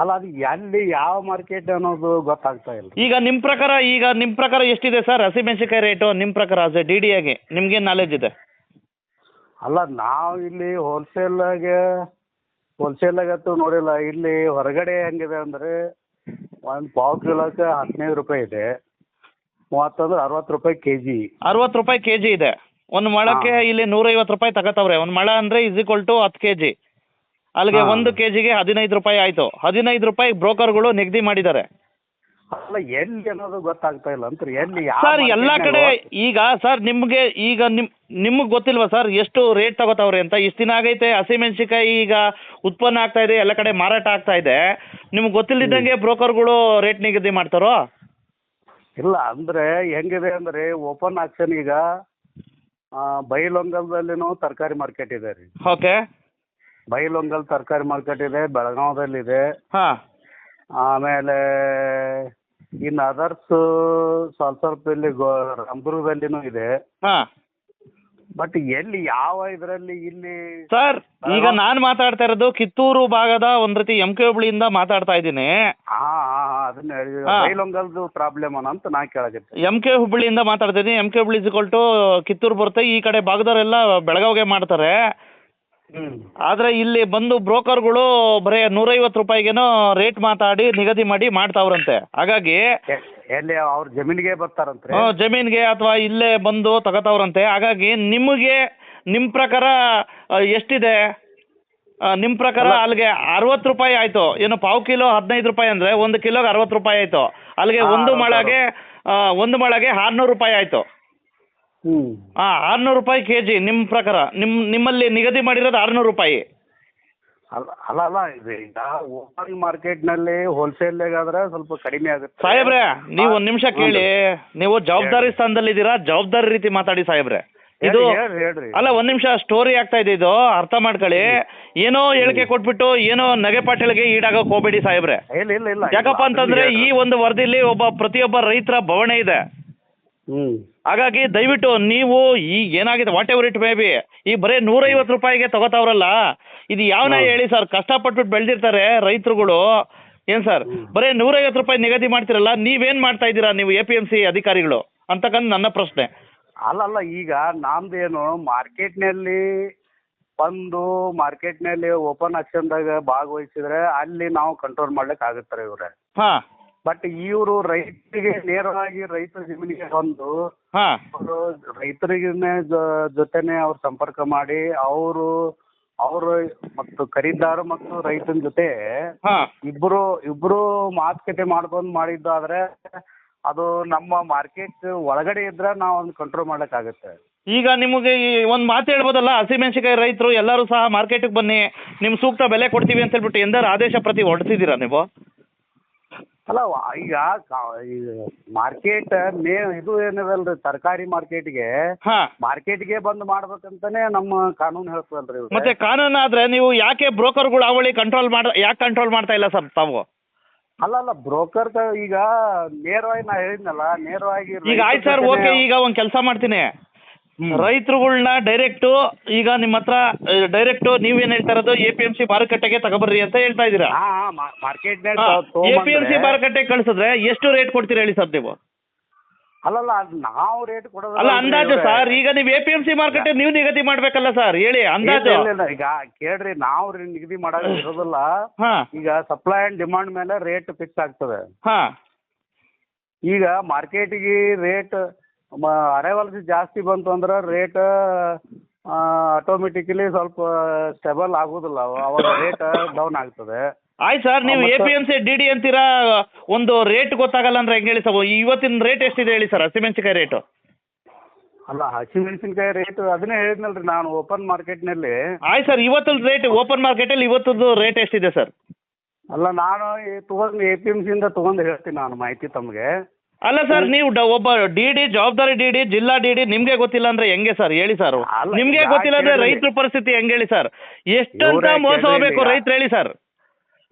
ಅಲ್ಲ ಅದು ಎಲ್ಲಿ ಯಾವ ಮಾರ್ಕೆಟ್ ಅನ್ನೋದು ಗೊತ್ತಾಗ್ತಾ ಇಲ್ಲ.
ಈಗ ನಿಮ್ಮ ಪ್ರಕಾರ ಈಗ ನಿಮ್ಮ ಪ್ರಕಾರ ಎಷ್ಟಿದೆ ಸರ್? ಹಸಿಮೆಣಸಿನಕಾಯಿ ರೇಟು ನಿಮ್ಮ ಪ್ರಕಾರ ಅದೇ ಡಿ ಡಿ ಆಗಿ? ನಿಮ್ಗೇನು ನಾಲೆಜ್ ಇದೆ?
ಅಲ್ಲ ನಾವು ಇಲ್ಲಿ ಹೋಲ್ಸೇಲಾಗೆ ಹೋಲ್ಸೇಲಾಗಂತೂ ನೋಡಿಲ್ಲ. ಇಲ್ಲಿ ಹೊರಗಡೆ ಹೆಂಗಿದೆ ಅಂದರೆ ಒಂದು ಪಾವು ಕಿಲೋಕ್ಕೆ ಹದಿನೈದು ರೂಪಾಯಿ ಇದೆ. ಮೂವತ್ತಂದ್ರೆ ಅರವತ್ತು ರೂಪಾಯಿ ಕೆ ಜಿ
ಅರವತ್ತು ರೂಪಾಯಿ ಕೆ ಜಿ ಇದೆ. ಒಂದು ಮೊಳಕ್ಕೆ ಇಲ್ಲಿ ನೂರೈವತ್ತು ರೂಪಾಯಿ ತಗೋತಾವ್ರೆ. ಒಂದು ಮೊಳ ಅಂದರೆ ಇಸ್ ಈಕ್ವಲ್ ಟು ಹತ್ತು ಕೆ ಜಿ ಅಲ್ಲಿಗೆ. ಒಂದು ಕೆ ಜಿಗೆ ಹದಿನೈದು ರೂಪಾಯಿ ಆಯ್ತು. ಹದಿನೈದು ರೂಪಾಯಿ ಬ್ರೋಕರ್ಗಳು ನಿಗದಿ ಮಾಡಿದ್ದಾರೆ.
ಅಲ್ಲ ಎಲ್ಲಿ ಅನ್ನೋದು ಗೊತ್ತಾಗ್ತಾ ಇಲ್ಲ. ಅಂತ ಎಲ್ಲಿ ಯಾವ
ಸರ್ ಎಲ್ಲ ಕಡೆ ಈಗ ಸರ್ ನಿಮಗೆ ಈಗ ನಿಮ್ ನಿಮಗೆ ಗೊತ್ತಿಲ್ವಾ ಸರ್ ಎಷ್ಟು ರೇಟ್ ತಗೋತಾವ್ರೆ ಅಂತ? ಇಷ್ಟು ದಿನ ಆಗೈತೆ ಹಸಿಮೆಣಸಿನ್ಕಾಯಿ ಈಗ ಉತ್ಪನ್ನ ಆಗ್ತಾ ಇದೆ ಎಲ್ಲ ಕಡೆ ಮಾರಾಟ ಆಗ್ತಾ ಇದೆ. ನಿಮ್ಗೆ ಗೊತ್ತಿಲ್ಲದಂಗೆ ಬ್ರೋಕರ್ಗಳು ರೇಟ್ ನಿಗದಿ ಮಾಡ್ತಾರೋ?
ಇಲ್ಲ ಅಂದ್ರೆ ಹೆಂಗಿದೆ ಅಂದ್ರೆ ಓಪನ್ ಆಕ್ಷನ್ ಈಗ ಬೈಲೊಂಗಲದಲ್ಲಿನೂ ತರಕಾರಿ ಮಾರ್ಕೆಟ್ ಇದೆ ರೀ.
ಓಕೆ.
ಬೈಲೊಂಗಲ್ ತರಕಾರಿ ಮಾರ್ಕೆಟ್ ಇದೆ ಬೆಳಗಾವದಲ್ಲಿದೆ
ಹಾ.
ಆಮೇಲೆ ಇನ್ ಅದರ್ಸ್ ಸ್ವಲ್ಪ ಸ್ವಲ್ಪ ಇಲ್ಲಿ ಗೋ ರಾಮದುರ್ಗದಲ್ಲಿನೂ ಇದೆ.
ಹಾ.
ಬಟ್ ಎಲ್ಲಿ ಯಾವ ಇದರಲ್ಲಿ ಇಲ್ಲಿ
ಸರ್ ಈಗ ನಾನ್ ಮಾತಾಡ್ತಾ ಇರೋದು ಕಿತ್ತೂರು ಭಾಗದ ಒಂದ್ ರೀತಿ ಎಂ ಕೆ ಹುಬ್ಳಿಯಿಂದ ಮಾತಾಡ್ತಾ ಇದ್ದೀನಿ.
ಹಾ ಹಾ ಹಾ ಅದನ್ನ ಹೇಳಿ.
ಹಾ.
ಬೈಲೊಂಗಲ್ದು ಪ್ರಾಬ್ಲಮ್ ಅಂತ ನಾ ಕೇಳಕತ್ತೀನಿ.
ಎಂ ಕೆ ಹುಬ್ಳಿಯಿಂದ ಮಾತಾಡ್ತಾ ಇದ್ದೀನಿ. ಎಂ ಕೆ ಹುಬ್ಳಿ ಇಸ್ಕೊಲ್ಟು ಕಿತ್ತೂರು ಬರುತ್ತೆ. ಈ ಕಡೆ ಭಾಗದವರೆಲ್ಲ ಬೆಳಗಾವಿಗೆ ಮಾಡ್ತಾರೆ. ಆದ್ರೆ ಇಲ್ಲಿ ಬಂದು ಬ್ರೋಕರ್ಗಳು ಬರೀ ನೂರೈವತ್ತು ರೂಪಾಯಿಗೇನೋ ರೇಟ್ ಮಾತಾಡಿ ನಿಗದಿ ಮಾಡಿ ಮಾಡ್ತಾವ್ರಂತೆ. ಹಾಗಾಗಿ
ಎಲ್ಲಿ ಅವ್ರ ಜಮೀನಿಗೆ ಬರ್ತಾರಂತೆ
ಹ್ಮ್, ಜಮೀನ್ಗೆ ಅಥವಾ ಇಲ್ಲೇ ಬಂದು ತಗೋತಾವ್ರಂತೆ. ಹಾಗಾಗಿ ನಿಮಗೆ ನಿಮ್ಮ ಪ್ರಕಾರ ಆ, ಎಷ್ಟಿದೆ? ಆ, ನಿಮ್ಮ ಪ್ರಕಾರ ಅಲ್ಲಿಗೆ ಅರವತ್ತು ರೂಪಾಯಿ ಆಯ್ತು. ಏನು ಪಾವ್ ಕಿಲೋ ಹದಿನೈದು ರೂಪಾಯಿ ಅಂದ್ರೆ ಒಂದು ಕಿಲೋಗೆ ಅರವತ್ತು ರೂಪಾಯಿ ಆಯ್ತು. ಅಲ್ಲಿಗೆ
ಹಾ,
ಒಂದು
ಹೌದು,
ಮೊಳಗೆ ಆ, ಒಂದು ಮೊಳಗೆ ಆರ್ನೂರು ರೂಪಾಯಿ ಆಯ್ತು.
ಹ್ಮ್.
ಹಾ ಆರ್ನೂರು ರೂಪಾಯಿ ಕೆ ಜಿ ನಿಮ್ಮ ಪ್ರಕಾರ ನಿಮ್ಮ ನಿಮ್ಮಲ್ಲಿ ನಿಗದಿ ಮಾಡಿರೋದು ಆರ್ನೂರು ರೂಪಾಯಿ.
ಅಲ್ಲ ಅಲ್ಲ ಅಲ್ಲ ಇದು ಈಗ ಓಪನ್ ಮಾರ್ಕೆಟ್ನಲ್ಲಿ ಹೋಲ್ಸೇಲ್ ಆದ್ರೆ ಸ್ವಲ್ಪ ಕಡಿಮೆ ಆಗುತ್ತೆ.
ಸಾಹೇಬ್ರೆ ನೀವು ಒಂದು ನಿಮಿಷ ಕೇಳಿ. ನೀವು ಜವಾಬ್ದಾರಿ ಸ್ಥಾನದಲ್ಲಿದ್ದೀರಾ? ಜವಾಬ್ದಾರಿ ರೀತಿ ಮಾತಾಡಿ ಸಾಹೇಬ್ರೆ. ಇದು
ಹೇಳ್ರಿ.
ಅಲ್ಲ ಒಂದ್ ನಿಮಿಷ ಸ್ಟೋರಿ ಆಗ್ತಾ ಇದೆ ಇದು. ಅರ್ಥ ಮಾಡ್ಕೊಳ್ಳಿ. ಏನೋ ಹೇಳಿಕೆ ಕೊಟ್ಬಿಟ್ಟು ಏನೋ ನಗೆಪಾಟಳಿಗೆ ಈಡಾಗಕ್ ಹೋಗ್ಬೇಡಿ ಸಾಹೇಬ್ರೆ.
ಇಲ್ಲ ಇಲ್ಲ ಇಲ್ಲ
ಯಾಕಪ್ಪ ಅಂತಂದ್ರೆ ಈ ಒಂದು ವರದಿಲಿ ಒಬ್ಬ ಪ್ರತಿಯೊಬ್ಬ ರೈತರ ಬವಣೆ ಇದೆ.
ಹ್ಮ್.
ಹಾಗಾಗಿ ದಯವಿಟ್ಟು ನೀವು ಈಗ ಏನಾಗಿದೆ whatever it may be ಈ ಬರೀ ನೂರೈವತ್ತು ರೂಪಾಯಿಗೆ ತಗೋತಾವ್ರಲ್ಲ ಇದು ಯಾವನ ಹೇಳಿ ಸರ್? ಕಷ್ಟಪಟ್ಬಿಟ್ಟು ಬೆಳೆದಿರ್ತಾರೆ ರೈತರುಗಳು. ಏನ್ ಸರ್? ಬರೀ ನೂರೈವತ್ತು ರೂಪಾಯಿ ನಿಗದಿ ಮಾಡ್ತಿರಲ್ಲ ನೀವೇನ್ ಮಾಡ್ತಾ ಇದ್ದೀರಾ ನೀವು ಎ ಪಿ ಎಂ ಸಿ ಅಧಿಕಾರಿಗಳು? ಅಂತಕ್ಕಂಥ ನನ್ನ ಪ್ರಶ್ನೆ.
ಅಲ್ಲ ಅಲ್ಲ ಈಗ ನಮ್ದೇನು ಮಾರ್ಕೆಟ್ನಲ್ಲಿ ಬಂದು ಮಾರ್ಕೆಟ್ನಲ್ಲಿ ಓಪನ್ ಆಕ್ಷನ್ದಾಗ ಭಾಗವಹಿಸಿದ್ರೆ ಅಲ್ಲಿ ನಾವು ಕಂಟ್ರೋಲ್ ಮಾಡ್ಲಿಕ್ಕೆ ಆಗುತ್ತಾರೆ ಇವ್ರೆ.
ಹಾ.
ಬಟ್ ಇವರು ರೈತರಿಗೆ ನೇರವಾಗಿ ರೈತರ ಜಮೀನಿಗೆ ಬಂದು
ಹಾ.
ಅವರು ರೈತರಿಗೇ ಜೊತೆನೆ ಅವ್ರು ಸಂಪರ್ಕ ಮಾಡಿ ಅವರು ಅವರು ಮತ್ತು ಖರೀದಾರ ಮತ್ತು ರೈತನ ಜೊತೆ
ಹಾ.
ಇಬ್ರು ಇಬ್ರು ಮಾತುಕತೆ ಮಾಡ್ಕೊಂಡು ಮಾಡಿದ್ದಾದ್ರೆ ಅದು ನಮ್ಮ ಮಾರ್ಕೆಟ್ ಒಳಗಡೆ ಇದ್ರೆ ನಾವು ಅದನ್ನ ಕಂಟ್ರೋಲ್ ಮಾಡ್ಲಿಕ್ಕಾಗತ್ತೆ
ಈಗ ನಿಮಗೆ ಈ ಒಂದು ಮಾತು ಹೇಳ್ಬೋದಲ್ಲ ಹಸಿಮೆಣಸಿನಕಾಯಿ ರೈತರು ಎಲ್ಲರೂ ಸಹ ಮಾರ್ಕೆಟಿಗೆ ಬನ್ನಿ ನಿಮ್ ಸೂಕ್ತ ಬೆಲೆ ಕೊಡ್ತೀವಿ ಅಂತ ಹೇಳ್ಬಿಟ್ಟು ಎಂದಾರು ಆದೇಶ ಪ್ರತಿ ಹೊರಡಿಸಿದ್ದೀರಾ ನೀವು?
ಅಲ್ಲ ಈಗ ಮಾರ್ಕೆಟ್ ಮೇ ಇದು ಏನದಲ್ರಿ ತರಕಾರಿ ಮಾರ್ಕೆಟ್ಗೆ
ಹಾ.
ಮಾರ್ಕೆಟ್ಗೆ ಬಂದ್ ಮಾಡ್ಬೇಕಂತಾನೆ ನಮ್ಮ ಕಾನೂನು ಹೇಳ್ತದಲ್ರಿ ಇವ್ರೆ.
ಮತ್ತೆ ಕಾನೂನು ಆದ್ರೆ ನೀವು ಯಾಕೆ ಬ್ರೋಕರ್ಗಳು ಅವಳಿ ಕಂಟ್ರೋಲ್ ಮಾಡ ಯಾಕೆ ಕಂಟ್ರೋಲ್ ಮಾಡ್ತಾ ಇಲ್ಲ ಸರ್ ತಾವು?
ಅಲ್ಲ ಅಲ್ಲ ಬ್ರೋಕರ್ ಈಗ ನೇರವಾಗಿ ನಾ ಹೇಳಿದ್ನಲ್ಲ ನೇರವಾಗಿ
ಈಗ ಆಯ್ತು ಸರ್ ಓಕೆ ಈಗ ಒಂದು ಕೆಲಸ ಮಾಡ್ತೀನಿ. ರೈತರುಗಳ್ನ ಡೈರೆಕ್ಟ್ ಈಗ ನಿಮ್ಮ ಹತ್ರ ಡೈರೆಕ್ಟ್ ನೀವೇನ್ ಹೇಳ್ತಾ ಇರೋದು ಎ ಪಿ ಎಂ ಸಿ ಮಾರುಕಟ್ಟೆಗೆ ತಗೊಬರ್ರಿ ಅಂತ ಹೇಳ್ತಾ ಇದ್ದೀರಾ?
ಹಾ market
A P M C ಮಾರುಕಟ್ಟೆಗೆ ಕಳಿಸಿದ್ರೆ ಎಷ್ಟು ರೇಟ್ ಕೊಡ್ತೀರಾ ಹೇಳಿ ಸರ್ ನೀವು?
ಅಲ್ಲಲ್ಲ ಅದ್ ನಾವು ರೇಟ್ ಕೊಡೋದು
ಅಲ್ಲ ಅಂದಾಜು ಸರ್ ಈಗ ನೀವು A P M C market ನೀವು ನಿಗದಿ ಮಾಡ್ಬೇಕಲ್ಲ ಸರ್ ಹೇಳಿ ಅಂದಾಜು.
ಈಗ ಕೇಳ್ರಿ ನಾವು ನಿಗದಿ ಮಾಡಕ್ ಇರೋದಿಲ್ಲ.
ಹಾ.
ಈಗ ಸಪ್ಲೈ ಅಂಡ್ ಡಿಮಾಂಡ್ ಮೇಲೆ ರೇಟ್ ಫಿಕ್ಸ್ ಆಗ್ತದೆ.
ಹಾ.
ಈಗ ಮಾರ್ಕೆಟಿಗೆ ರೇಟ್ ಅರೈವಲ್ಸ್ ಜಾಸ್ತಿ ಬಂತು ಅಂದ್ರೆ ರೇಟ್ ಆಟೋಮೆಟಿಕಲಿ ಸ್ವಲ್ಪ ಸ್ಟೆಬಲ್ ಆಗೋದಿಲ್ಲ. ಅವರ ಅವಾಗ ರೇಟ್ ಡೌನ್ ಆಗ್ತದೆ.
ಆಯ್ತು ಸರ್ ನೀವು
A
P M C D D ಅಂತೀರಾ? ಒಂದು ರೇಟ್ ಗೊತ್ತಾಗಲ್ಲ ಅಂದ್ರೆ ಹೆಂಗೆ ಹೇಳಿ ಸರ್ ಇವತ್ತಿನ ರೇಟ್ ಎಷ್ಟಿದೆ ಹೇಳಿ ಸರ್ ಹಸಿಮೆಣಸಿನಕಾಯಿ ರೇಟು
ಅಲ್ಲ ಹಸಿಮೆಣಸಿನ್ಕಾಯಿ ರೇಟ್ ಅದನ್ನೇ ಹೇಳಿದ್ನಲ್ರಿ ನಾನು ಓಪನ್ ಮಾರ್ಕೆಟ್ನಲ್ಲಿ
ಆಯ್ತು ಸರ್ ಇವತ್ತಿನ ರೇಟ್ ಓಪನ್ ಮಾರ್ಕೆಟಲ್ಲಿ ಇವತ್ತದ್ದು ರೇಟ್ ಎಷ್ಟಿದೆ ಸರ್
ಅಲ್ಲ ನಾನು ತಗೊಂಡು ಎ ಪಿ ಎಂ ಸಿಯಿಂದ ತಗೊಂಡು ಹೇಳ್ತೀನಿ ನಾನು ಮಾಹಿತಿ ತಮಗೆ.
ಅಲ್ಲ ಸರ್ ನೀವು ಡ- ಒಬ್ಬ ಡಿ ಡಿ ಜವಾಬ್ದಾರಿ ಡಿ ಡಿ ಜಿಲ್ಲಾ ಡಿ ಡಿ ನಿಮ್ಗೆ ಗೊತ್ತಿಲ್ಲ ಅಂದ್ರೆ ಹೆಂಗೆ ಸರ್ ಹೇಳಿ ಸರ್
ಅಲ್ಲ,
ನಿಮ್ಗೆ ಗೊತ್ತಿಲ್ಲ ಅಂದ್ರೆ? ರೈತರ ಪರಿಸ್ಥಿತಿ ಹೆಂಗೆ ಹೇಳಿ ಸರ್ ಎಷ್ಟಂತ
ಇವ್ರೇ
ಮೋಸ
ಕೇಳ್ರಿ
ಹೋಗ್ಬೇಕು
ಈಗ.
ರೈತರು ಹೇಳಿ ಸರ್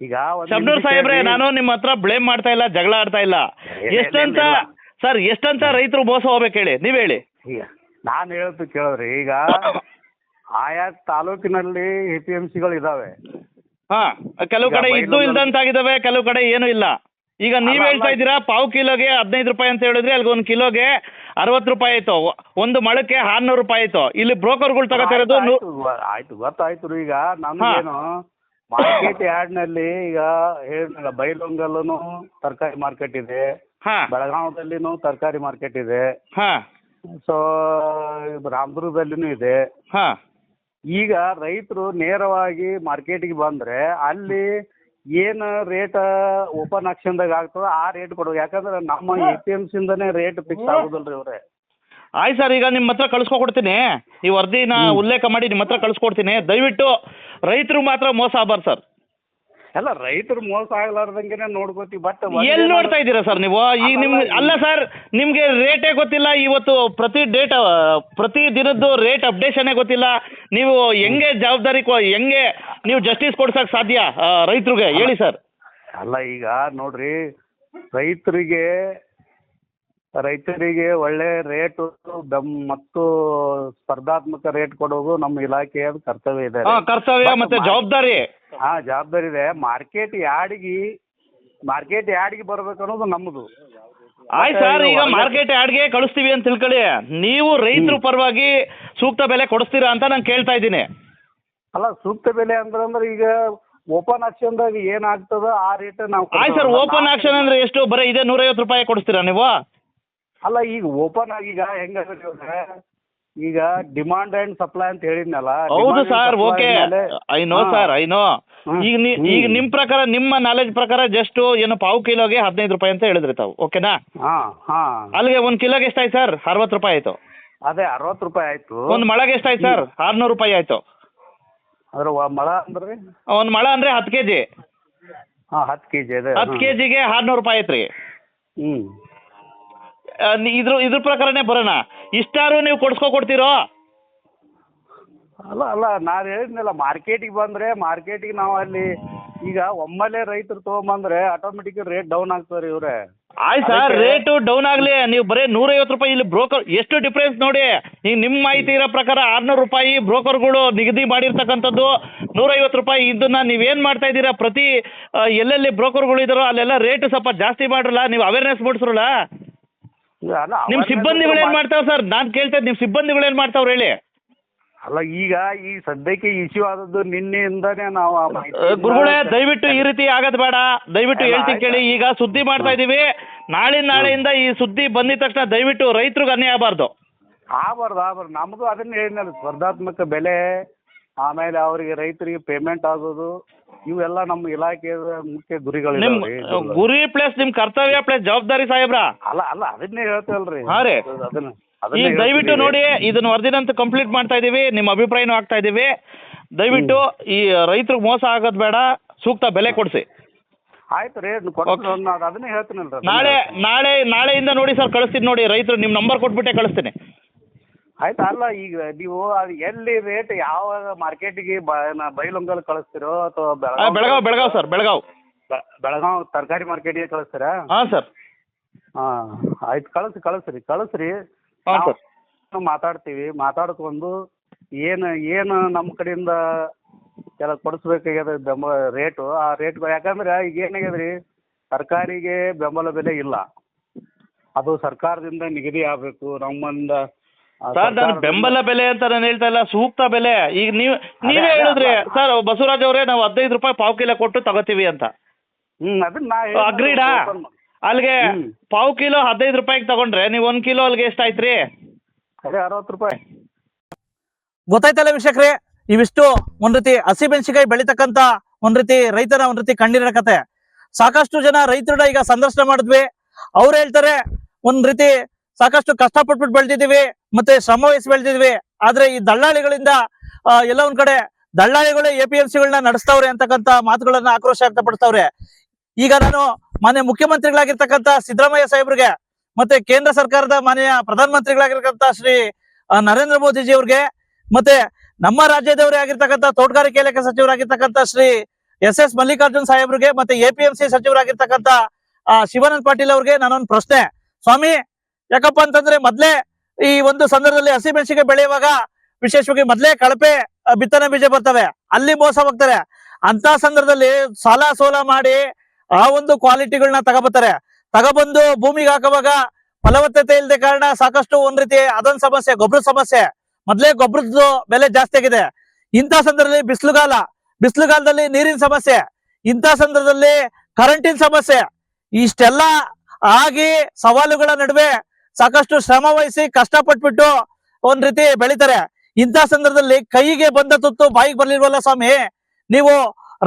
ಈಗ ಒಂದ್
ಶಬ್ನೂರ್
ನಿಮಿಷ
ಸಾಹೇಬ್ರೆ
ಕೇಳ್ರಿ.
ನಾನು ನಿಮ್ಮ ಹತ್ರ ಬ್ಲೇಮ್ ಮಾಡ್ತಾ ಇಲ್ಲ ಜಗಳ ಆಡ್ತಾ ಇಲ್ಲ. ಎಷ್ಟಂತ. ಸರ್ ಎಷ್ಟಂತ ರೈತರು ಮೋಸ ಹೋಗ್ಬೇಕು ಹೇಳಿ? ನೀವ್ ಹೇಳಿ.
ಈಗ ನಾನು ಹೇಳ್ತು ಕೇಳಿದ್ರಿ ಈಗ ಆಯಾ ತಾಲೂಕಿನಲ್ಲಿ ಎ ಪಿ ಎಂ ಸಿಗಳು ಇದಾವೆ
ಹಾ ಕೆಲವು
ಈಗ
ಕಡೆ ಇದ್ದು ಇಲ್ದಂತಾಗಿದಾವೆ ಕೆಲವು ಕಡೆ ಏನು ಇಲ್ಲ. ಈಗ ನೀವ್ ಹೇಳ್ತಾ. ಇದ್ದೀರಾ ಪಾವು ಕಿಲೋಗೆ ಹದಿನೈದು ರೂಪಾಯಿ ಅಂತ ಹೇಳಿದ್ರೆ ಅಲ್ಲಿಗೆ ಒಂದು ಕಿಲೋಗೆ ಅರವತ್ತು ರೂಪಾಯಿ ಆಯ್ತು. ಒಂದು ಮೊಳಕ್ಕೆ ಆರ್ನೂರು ರೂಪಾಯಿ ಆಯ್ತು. ಇಲ್ಲಿ ಬ್ರೋಕರ್ಗಳು ತಗೋತಾ ಇರೋದು ನೂ-
ಆಯ್ತು, ಗೊತ್ತಾಯ್ತು ರೀ ಈಗ. ನಮ್ಗೇನು ಮಾರ್ಕೆಟ್ ಯಾರ್ಡ್ನಲ್ಲಿ ಈಗ ಹೇಳಿದ್ನಲ್ಲ ಬೈಲೊಂಗಲ್ಲೂ ತರಕಾರಿ ಮಾರ್ಕೆಟ್ ಇದೆ.
ಹಾ.
ಬೆಳಗಾವದಲ್ಲಿನೂ ತರಕಾರಿ ಮಾರ್ಕೆಟ್ ಇದೆ.
ಹಾ.
ಸೊ ರಾಮದುರ್ಗದಲ್ಲಿನೂ ಇದೆ.
ಹಾ.
ಈಗ ರೈತರು ನೇರವಾಗಿ ಮಾರ್ಕೆಟಿಗೆ ಬಂದ್ರೆ ಅಲ್ಲಿ ಏನು ರೇಟ್ ಓಪನ್ ಆಕ್ಷನ್ದಾಗ ಆಗ್ತದ ಆ ರೇಟ್ ಕೊಡೋದು ಯಾಕಂದ್ರೆ ನಮ್ಮ ಎ ಪಿ ಎಂ ಸಿಂದನೇ ರೇಟ್ ಫಿಕ್ಸ್ ಆಗುದಿಲ್ರಿ ಅವ್ರೆ.
ಆಯ್ತು ಸರ್ ಈಗ ನಿಮ್ಮ ಹತ್ರ ಕಳ್ಸ್ಕೊಡ್ತೀನಿ ಈ ವರದಿನ ಉಲ್ಲೇಖ ಮಾಡಿ ನಿಮ್ಮ ಹತ್ರ ಕಳ್ಸ್ಕೊಡ್ತೀನಿ. ದಯವಿಟ್ಟು ರೈತರು ಮಾತ್ರ ಮೋಸ ಆಬಾರ್ ಸರ್.
ಎಲ್ಲ ರೈತರು ಮೋಸ ಆಗ್ಲಾರ್ದಂಗೆನೆ ನೋಡ್ಕೋತೀವಿ ಬಟ್
ಎಲ್ಲಿ ನೋಡ್ತಾ ಇದ್ದೀರಾ ಸರ್ ನೀವು? ಈಗ ನಿಮ್ ಅಲ್ಲ ಸರ್ ನಿಮ್ಗೆ ರೇಟೇ ಗೊತ್ತಿಲ್ಲ ಇವತ್ತು ಪ್ರತಿ ಡೇಟ್ ಪ್ರತಿ ದಿನದ್ದು ರೇಟ್ ಅಪ್ಡೇಷನ್ನೇ ಗೊತ್ತಿಲ್ಲ. ನೀವು ಹೆಂಗೆ ಜವಾಬ್ದಾರಿ ಕೊ- ಹೆಂಗೆ ನೀವು ಜಸ್ಟಿಸ್ ಕೊಡ್ಸಕ್ ಸಾಧ್ಯ ರೈತರಿಗೆ? ಹೇಳಿ ಸರ್.
ಅಲ್ಲ ಈಗ ನೋಡ್ರಿ ರೈತರಿಗೆ ರೈತರಿಗೆ ಒಳ್ಳೆ ರೇಟ್ ಮತ್ತು ಸ್ಪರ್ಧಾತ್ಮಕ ರೇಟ್ ಕೊಡೋದು ನಮ್ಮ ಇಲಾಖೆಯ ಕರ್ತವ್ಯ ಇದೆ.
ಹಾ ಕರ್ತವ್ಯ ಮತ್ತೆ ಜವಾಬ್ದಾರಿ.
ಹಾ ಜವಾಬ್ದಾರಿ ಇದೆ. ಮಾರ್ಕೆಟ್ ಯಾಡಿಗೆ ಮಾರ್ಕೆಟ್ ಯಾಡಿಗೆ ಬರ್ಬೇಕು ಅನ್ನೋದು ನಮ್ಮದು
ಆಯ್ತು ಸರ್ ಈಗ ಮಾರ್ಕೆಟ್ ಯಾಡ್ಗೆ ಕಳಿಸ್ತೀವಿ ಅಂತ ತಿಳ್ಕೊಳ್ಳಿ. ನೀವು ರೈತರ ಪರವಾಗಿ ಸೂಕ್ತ ಬೆಲೆ ಕೊಡಿಸ್ತೀರಾ ಅಂತ ನಾನು ಕೇಳ್ತಾ ಇದ್ದೀನಿ.
ಅಲ್ಲ ಸೂಕ್ತ ಬೆಲೆ ಅಂದ್ರೆ ಅಂದ್ರೆ ಈಗ ಓಪನ್ ಆಕ್ಷನ್ ದಾಗ ಏನಾಗ್ತದ ಆ ರೇಟ್ ನಾವು
ಆಯ್ತು ಸರ್ ಓಪನ್ ಆಕ್ಷನ್ ಅಂದ್ರೆ ಎಷ್ಟು? ಬರೀ ಇದೆ ನೂರೈವತ್ತು ರೂಪಾಯಿ ಕೊಡಿಸ್ತೀರಾ ನೀವು?
ಅಲ್ಲ ಈಗ ಓಪನ್ ಆಗಿ ಈಗ ಹೆಂಗ ಈಗ ಡಿಮಾಂಡ್ ಅಂಡ್ ಸಪ್ಲೈ ಅಂತ ಹೇಳಿದ್ನಲ್ಲ
ಹೌದು sir okay
I
know. Sir I
know
ಈಗ ಈಗ ನಿಮ್ ಪ್ರಕಾರ ನಿಮ್ಮ ನಾಲೆಜ್ ಪ್ರಕಾರ ಜಸ್ಟ್ ಏನು ಪಾವು ಕಿಲೋಗೆ ಹದಿನೈದು ರೂಪಾಯಿ ಅಂತ ಹೇಳಿದ್ರಿ ತಾವು ಓಕೆನಾ ಅಲ್ಲಿಗೆ ಒಂದ್ ಕಿಲೋಗೆ ಎಷ್ಟಾಯ್ತು ಸರ್ ಅರವತ್ತು ರೂಪಾಯಿ ಆಯ್ತು.
ಅದೇ ಅರವತ್ತು ರೂಪಾಯಿ ಆಯ್ತು.
ಒಂದ್ ಮಳಗೆ ಎಷ್ಟಾಯ್ತು ಸರ್ ಆರ್ನೂರು ರೂಪಾಯಿ ಆಯ್ತು.
ಅದ್ರ ಮಳ ಅಂದ್ರೆ?
ಒಂದ್ ಮಳ ಅಂದ್ರೆ ಹತ್ತು
ಕೆಜಿ. ಹತ್ತು ಕೆಜಿ
ಹತ್ತು ಕೆಜಿಗೆ ಆರ್ನೂರು ರೂಪಾಯಿ ಐತ್ರಿ
ಹ್ಮ್.
ಇದ್ರ ಇದ್ರ ಪ್ರಕಾರನೇ ಬರೋಣ. ಇಷ್ಟಾರು ನೀವು ಕೊಡ್ಸ್ಕೊ ಕೊಡ್ತೀರೋ?
ಅಲ್ಲ ಅಲ್ಲ ನಾನು ಹೇಳಿದ್ನಲ್ಲ ಮಾರ್ಕೆಟಿಗೆ ಬಂದ್ರೆ ಮಾರ್ಕೆಟಿಗೆ ನಾವು ಅಲ್ಲಿ ಈಗ ಒಮ್ಮೆಲೆ ರೈತರು ತಗೊಂಬಂದ್ರೆ ಆಟೋಮೆಟಿಕ್ ರೇಟ್ ಡೌನ್ ಆಗ್ತದೆ ಇವ್ರೆ.
ಆಯ್ತು ಸರ್ ರೇಟು ಡೌನ್ ಆಗಲಿ ನೀವು ಬರೀ ನೂರೈವತ್ತು ರೂಪಾಯಿ ಇಲ್ಲಿ ಬ್ರೋಕರ್ ಎಷ್ಟು ಡಿಫ್ರೆನ್ಸ್ ನೋಡಿ ಈಗ ನಿಮ್ಮ ಮಾಹಿತಿ ಇರೋ ಪ್ರಕಾರ ಆರ್ನೂರು ರೂಪಾಯಿ ಬ್ರೋಕರ್ಗಳು ನಿಗದಿ ಮಾಡಿರ್ತಕ್ಕಂಥದ್ದು ನೂರೈವತ್ತು ರೂಪಾಯಿ. ಇದನ್ನ ನೀವೇನು ಮಾಡ್ತಾ ಇದ್ದೀರಾ? ಪ್ರತಿ ಎಲ್ಲೆಲ್ಲಿ ಬ್ರೋಕರ್ಗಳು ಇದ್ದಾರೋ ಅಲ್ಲೆಲ್ಲ ರೇಟ್ ಸ್ವಲ್ಪ ಜಾಸ್ತಿ ಮಾಡ್ರಲ್ಲ ನೀವು ಅವೇರ್ನೆಸ್ ಮೂಡಿಸ್ರಲ್ಲ?
ಈಗ ಅಲ್ಲ awareness
ಸಿಬ್ಬಂದಿಗಳು ಏನ್ ಮಾಡ್ತಾವ್ ಸರ್? ನಾನ್ ಕೇಳ್ತಾ ನಿಮ್ ಸಿಬ್ಬಂದಿಗಳು ಏನ್ ಮಾಡ್ತಾವ್ರ ಹೇಳಿ?
ಅಲ್ಲ ಈಗ ಈ ಸದ್ಯಕ್ಕೆ ಇಶ್ಯೂ ಆದದ್ದು ನಿನ್ನೆಯಿಂದಾನೇ ನಾವು ಆ
ಗುರುಗಳೇ ದಯವಿಟ್ಟು ಈ ರೀತಿ ಆಗದ್ ಬೇಡ. ದಯವಿಟ್ಟು
ಅಲ್ಲ,
ಹೇಳ್ತೀನಿ ಕೇಳಿ ಈಗ ಸುದ್ದಿ ಮಾಡ್ತಾ ಇದೀವಿ. ನಾಳೆ ನಾಳೆಯಿಂದ ಈ ಸುದ್ದಿ ಬಂದಿದ ತಕ್ಷಣ ದಯವಿಟ್ಟು ರೈತರಿಗೆ ಅನ್ಯಾಯ ಆಗಬಾರ್ದು.
ಆಗ್ಬಾರ್ದು ಆಗ್ಬಾರ್ದು. ನಮ್ದು ಅದನ್ನ ಹೇಳಿದ್ನಲ್ಲ ಸ್ಪರ್ಧಾತ್ಮಕ ಬೆಲೆ ಆಮೇಲೆ ಅವರಿಗೆ ರೈತರಿಗೆ ಪೇಮೆಂಟ್ ಆಗೋದು ಇವೆಲ್ಲ ನಮ್ಮ ಇಲಾಖೆಯ ಮುಖ್ಯ ಗುರಿಗಳು
ನಿಮ್ ಗುರಿ ಪ್ಲಸ್ ನಿಮ್ ಕರ್ತವ್ಯ ಪ್ಲಸ್ ಜವಾಬ್ದಾರಿ ಸಾಹೇಬ್ರ.
ಅಲ್ಲ ಅಲ್ಲ ಅದನ್ನೇ ಹೇಳ್ತೇವಲ್ರಿ.
ಹಾ ರೀ.
ಅದನ್ನ
ಈಗ ದಯವಿಟ್ಟು. ನೋಡಿ ಇದನ್ನ ವರದಿನಂತ ಕಂಪ್ಲೀಟ್ ಮಾಡ್ತಾ ಇದೀವಿ. ನಿಮ್ಮ ಅಭಿಪ್ರಾಯನೂ ಆಗ್ತಾ ಇದೀವಿ. ದಯವಿಟ್ಟು ಈ ರೈತರಿಗೆ ಮೋಸ ಆಗೋದ್ ಬೇಡ ಸೂಕ್ತ ಬೆಲೆ ಕೊಡಿಸಿ.
ಆಯ್ತು ರೀ ಕೊಡ್ತೀನಿ ನಾನು ಅದನ್ನೇ ಹೇಳ್ತೀನಲ್ರಿ ಅದನ್ನೇ
ನಾಳೆ
ಹೇಳ್ತೀನಿ.
ನಾಳೆ ನಾಳೆಯಿಂದ ನೋಡಿ ಸರ್ ಕಳಿಸ್ತೀನಿ ನೋಡಿ. ರೈತರು ನಿಮ್ಮ ನಂಬರ್ ಕೊಟ್ಬಿಟ್ಟೆ ಕಳಿಸ್ತೀನಿ.
ಆಯ್ತು ಅಲ್ಲ ಈಗ ನೀವು ಅದು ಎಲ್ಲಿ ರೇಟ್ ಯಾವ ಮಾರ್ಕೆಟಿಗೆ ಬೈಲೊಂಗಲ್ ಕಳಿಸ್ತೀರೋ ಅಥವಾ
ಬೆಳಗಾವ್ ಬೆಳಗಾವ್ ಬೆಳಗಾವ್ ಸರ್ ಬೆಳಗಾವ್.
ಬೆಳಗಾವ್ ತರಕಾರಿ ಮಾರ್ಕೆಟಿಗೆ ಕಳಿಸ್ತೀರಾ?
ಹಾ ಸರ್
ಹಾಂ ಆಯ್ತು ಕಳಿಸಿ ಕಳಿಸ್ರಿ ಕಳಿಸ್ರಿ.
ಹಾಂ ಸರ್
ನಾವು ಮಾತಾಡ್ತೀವಿ ಮಾತಾಡ್ಕೊಂಡು ಏನು ಏನು ನಮ್ಮ ಕಡೆಯಿಂದ ಎಲ್ಲ ಕೊಡಿಸ್ಬೇಕಾಗ್ಯದ ಬೆಂಬಲ ರೇಟು ಆ ರೇಟ್ ಯಾಕಂದ್ರೆ ಈಗ ಏನಾಗ್ಯದ ರೀ ತರಕಾರಿಗೆ ಬೆಂಬಲ ಬೆಲೆ ಇಲ್ಲ. ಅದು ಸರ್ಕಾರದಿಂದ ನಿಗದಿ ಆಗಬೇಕು ನಮ್ಮಿಂದ
ಸರ್ ನಾನು ಬೆಂಬಲ ಬೆಲೆ ಅಂತ ನಾನು ಹೇಳ್ತಾ ಇಲ್ಲ ಸೂಕ್ತ ಬೆಲೆ. ಈಗ ನೀವು ನೀವೇ ಹೇಳಿದ್ರಿ. ಸರ್ ಬಸವರಾಜ್ ಅವರೇ ನಾವು ಹದಿನೈದು ರೂಪಾಯಿ ಪಾವು ಕಿಲೋ ಕೊಟ್ಟು ತಗೋತೀವಿ ಅಂತ.
ಹ್ಮ್ ಅದನ್ನ ನಾ ಹೇಳಿದ್ದು
ಅಗ್ರೀಡಾ. ಅಲ್ಲಿಗೆ ಪಾವು ಕಿಲೋ ಹದಿನೈದು ರೂಪಾಯಿಗೆ ತಗೊಂಡ್ರೆ ನೀವು ಒಂದ್ ಕಿಲೋ ಅಲ್ಲಿಗೆ ಎಷ್ಟ್ ಆಯ್ತ್ರಿ
ಅದೇ ಅರವತ್ತು ರೂಪಾಯಿ.
ಗೊತ್ತಾಯ್ತಲ್ಲ ವೀಕ್ಷಕ್ರೆ ಇವಿಷ್ಟು ಒಂದ್ ರೀತಿ ಹಸಿಮೆಣಸಿನಕಾಯಿ ಬೆಳಿತಕ್ಕಂತ ಒಂದ್ ರೀತಿ ರೈತರ ಒಂದ್ ರೀತಿ ಕಣ್ಣೀರಿನ ಕತೆ. ಸಾಕಷ್ಟು ಜನ ರೈತರನ್ನ ಈಗ ಸಂದರ್ಶನ ಮಾಡಿದ್ವಿ. ಅವ್ರು ಹೇಳ್ತಾರೆ ಒಂದ್ ರೀತಿ ಸಾಕಷ್ಟು ಕಷ್ಟಪಟ್ಬಿಟ್ಟು ಬೆಳೆದಿದ್ದೀವಿ, ಮತ್ತೆ ಶ್ರಮ ವಹಿಸಿ ಬೆಳೆದಿದ್ವಿ ಆದ್ರೆ ಈ ದಳ್ಳಾಳಿಗಳಿಂದ ಎಲ್ಲ ಒಂದ್ ಕಡೆ ದಳ್ಳಾಳಿಗಳು ಎ ಪಿ ಎಂ ಸಿಗಳನ್ನ ನಡೆಸ್ತಾವ್ರೆ ಅಂತಕ್ಕಂತ ಮಾತುಗಳನ್ನ ಆಕ್ರೋಶ ವ್ಯಕ್ತಪಡಿಸ್ತಾವ್ರೆ. ಈಗ ನಾನು ಮಾನ್ಯ ಮುಖ್ಯಮಂತ್ರಿಗಳಾಗಿರ್ತಕ್ಕಂತ ಸಿದ್ದರಾಮಯ್ಯ ಸಾಹೇಬ್ರಿಗೆ, ಮತ್ತೆ ಕೇಂದ್ರ ಸರ್ಕಾರದ ಮಾನ್ಯ ಪ್ರಧಾನಮಂತ್ರಿಗಳಾಗಿರ್ತಕ್ಕಂತ ಶ್ರೀ ನರೇಂದ್ರ ಮೋದಿಜಿ ಅವ್ರಿಗೆ, ಮತ್ತೆ ನಮ್ಮ ರಾಜ್ಯದವರೇ ಆಗಿರ್ತಕ್ಕಂಥ ತೋಟಗಾರಿಕೆ ಇಲಾಖೆ ಸಚಿವರಾಗಿರ್ತಕ್ಕಂಥ ಶ್ರೀ ಎಸ್ ಎಸ್ ಮಲ್ಲಿಕಾರ್ಜುನ್ ಸಾಹೇಬ್ರಿಗೆ, ಮತ್ತೆ ಎ ಪಿ ಎಂ ಸಿ ಸಚಿವರಾಗಿರ್ತಕ್ಕಂಥ ಶಿವಾನಂದ್ ಪಾಟೀಲ್ ಅವ್ರಿಗೆ ನಾನೊಂದು ಪ್ರಶ್ನೆ. ಸ್ವಾಮಿ ಯಾಕಪ್ಪ ಅಂತಂದ್ರೆ ಮೊದ್ಲೇ ಈ ಒಂದು ಸಂದರ್ಭದಲ್ಲಿ ಹಸಿಮೆಣಸಿಗೆ ಬೆಳೆಯುವಾಗ ವಿಶೇಷವಾಗಿ ಮೊದ್ಲೇ ಕಳಪೆ ಬಿತ್ತನೆ ಬೀಜ ಬರ್ತವೆ. ಅಲ್ಲಿ ಮೋಸ ಹೋಗ್ತಾರೆ. ಅಂತ ಸಂದರ್ಭದಲ್ಲಿ ಸಾಲ ಸೋಲ ಮಾಡಿ ಆ ಒಂದು ಕ್ವಾಲಿಟಿಗಳನ್ನ ತಗೋಬರ್ತಾರೆ ತಗೊಬಂದು ಭೂಮಿಗೆ ಹಾಕುವಾಗ ಫಲವತ್ತತೆ ಇಲ್ಲದೆ ಕಾರಣ ಸಾಕಷ್ಟು ಒಂದ್ ರೀತಿ ಅದೊಂದ್ ಸಮಸ್ಯೆ ಗೊಬ್ಬರ ಸಮಸ್ಯೆ. ಮೊದ್ಲೇ ಗೊಬ್ಬರದ್ದು ಬೆಲೆ ಜಾಸ್ತಿ ಆಗಿದೆ. ಇಂಥ ಸಂದರ್ಭದಲ್ಲಿ ಬಿಸಿಲುಗಾಲ. ಬಿಸಿಲುಗಾಲದಲ್ಲಿ ನೀರಿನ ಸಮಸ್ಯೆ. ಇಂಥ ಸಂದರ್ಭದಲ್ಲಿ ಕರೆಂಟಿನ ಸಮಸ್ಯೆ. ಇಷ್ಟೆಲ್ಲ ಆಗಿ ಸವಾಲುಗಳ ನಡುವೆ ಸಾಕಷ್ಟು ಶ್ರಮ ವಹಿಸಿ ಕಷ್ಟಪಟ್ಬಿಟ್ಟು ಒಂದ್ ರೀತಿ ಬೆಳಿತಾರೆ. ಇಂಥ ಸಂದರ್ಭದಲ್ಲಿ ಕೈಗೆ ಬಂದ ತುತ್ತು ಬಾಯಿಗೆ ಬರ್ಲಿಲ್ವಲ್ಲ ಸ್ವಾಮಿ? ನೀವು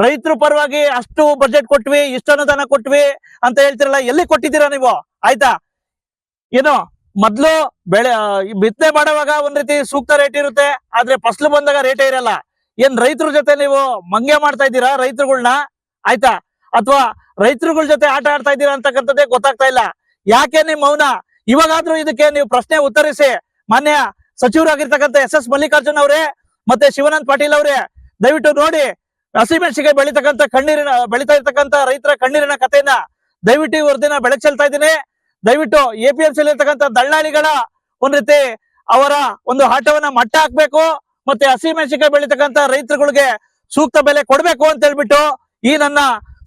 ರೈತರ ಪರವಾಗಿ ಅಷ್ಟು ಬಜೆಟ್ ಕೊಟ್ವಿ, ಇಷ್ಟು ಅನುದಾನ ಕೊಟ್ವಿ ಅಂತ ಹೇಳ್ತಿರಲ್ಲ, ಎಲ್ಲಿ ಕೊಟ್ಟಿದ್ದೀರಾ ನೀವು? ಆಯ್ತಾ? ಏನು, ಮೊದ್ಲು ಬೆಳೆ, ಬಿತ್ತನೆ ಮಾಡುವಾಗ ಒಂದ್ ರೀತಿ ಸೂಕ್ತ ರೇಟ್ ಇರುತ್ತೆ, ಆದ್ರೆ ಫಸಲು ಬಂದಾಗ ರೇಟೇ ಇರಲ್ಲ. ಏನ್ ರೈತರ ಜೊತೆ ನೀವು ಮಂಗೆ ಮಾಡ್ತಾ ಇದ್ದೀರಾ, ರೈತರುಗಳ್ನ? ಆಯ್ತಾ? ಅಥವಾ ರೈತರುಗಳ ಜೊತೆ ಆಟ ಆಡ್ತಾ ಇದ್ದೀರಾ ಅಂತಕ್ಕಂಥದ್ದೇ ಗೊತ್ತಾಗ್ತಾ ಇಲ್ಲ. ಯಾಕೆ ನಿಮ್ ಮೌನ? ಇವಾಗಾದ್ರೂ ಇದಕ್ಕೆ ನೀವು ಪ್ರಶ್ನೆ ಉತ್ತರಿಸಿ, ಮಾನ್ಯ ಸಚಿವರಾಗಿರ್ತಕ್ಕಂಥ ಎಸ್ ಎಸ್ ಮಲ್ಲಿಕಾರ್ಜುನ್ ಅವರೇ ಮತ್ತೆ ಶಿವಾನಂದ್ ಪಾಟೀಲ್ ಅವರೇ, ದಯವಿಟ್ಟು ನೋಡಿ ಹಸಿಮೆಣಸಿಗೆ ಬೆಳಿತಕ್ಕಂಥ ಕಣ್ಣೀರಿನ, ಬೆಳಿತಾ ಇರ್ತಕ್ಕಂಥ ರೈತರ ಕಣ್ಣೀರಿನ ಕಥೆಯನ್ನ ದಯವಿಟ್ಟು ಇವ್ರ ವರದಿನ ಬೆಳಕು ಚೆಲ್ತಾ ಇದ್ದೀನಿ. ದಯವಿಟ್ಟು ಎ ಪಿ ಎಂ ಇರ್ತಕ್ಕಂಥ ದಳ್ಳಾಳಿಗಳ ಒಂದ್ ರೀತಿ ಅವರ ಒಂದು ಆಟವನ್ನ ಮಟ್ಟ ಹಾಕ್ಬೇಕು ಮತ್ತೆ ಹಸಿಮೆಣಸಿಗೆ ಬೆಳಿತಕ್ಕಂಥ ರೈತರುಗಳಿಗೆ ಸೂಕ್ತ ಬೆಲೆ ಕೊಡ್ಬೇಕು ಅಂತ ಹೇಳ್ಬಿಟ್ಟು ಈ ನನ್ನ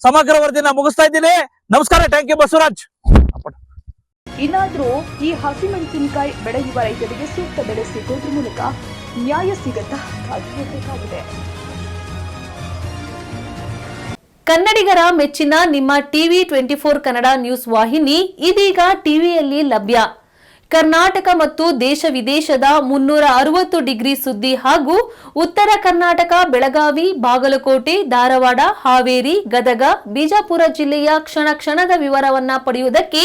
ಸಮಗ್ರ ವರದಿನ ಮುಗಿಸ್ತಾ ಇದ್ದೀನಿ. ನಮಸ್ಕಾರ ಥ್ಯಾಂಕ್ ಯು ಬಸವರಾಜ್.
ಇನ್ನಾದ್ರೂ ಈ ಹಸಿಮೆಣಸಿನಕಾಯಿ ಬೆಳೆಯುವ ರೈತರಿಗೆ ಸೂಕ್ತ ಬೆಲೆ ಸಿಗೋದ್ರ ಮೂಲಕ ನ್ಯಾಯ ಸಿಗತ್ತಾ ಕಾದಿರಬೇಕಾಗಿದೆ
ಕನ್ನಡಿಗರ ಮೆಚ್ಚಿನ ನಿಮ್ಮ TV twenty four Kannada news ವಾಹಿನಿ ಇದೀಗ ಟಿವಿಯಲ್ಲಿ ಲಭ್ಯ. ಕರ್ನಾಟಕ ಮತ್ತು ದೇಶ ವಿದೇಶದ ಮುನ್ನೂರ ಅರವತ್ತು ಡಿಗ್ರಿ ಸುದ್ದಿ ಹಾಗೂ ಉತ್ತರ ಕರ್ನಾಟಕ, ಬೆಳಗಾವಿ, ಬಾಗಲಕೋಟೆ, ಧಾರವಾಡ, ಹಾವೇರಿ, ಗದಗ, ಬಿಜಾಪುರ ಜಿಲ್ಲೆಯ ಕ್ಷಣ ಕ್ಷಣದ ವಿವರವನ್ನ ಪಡೆಯುವುದಕ್ಕೆ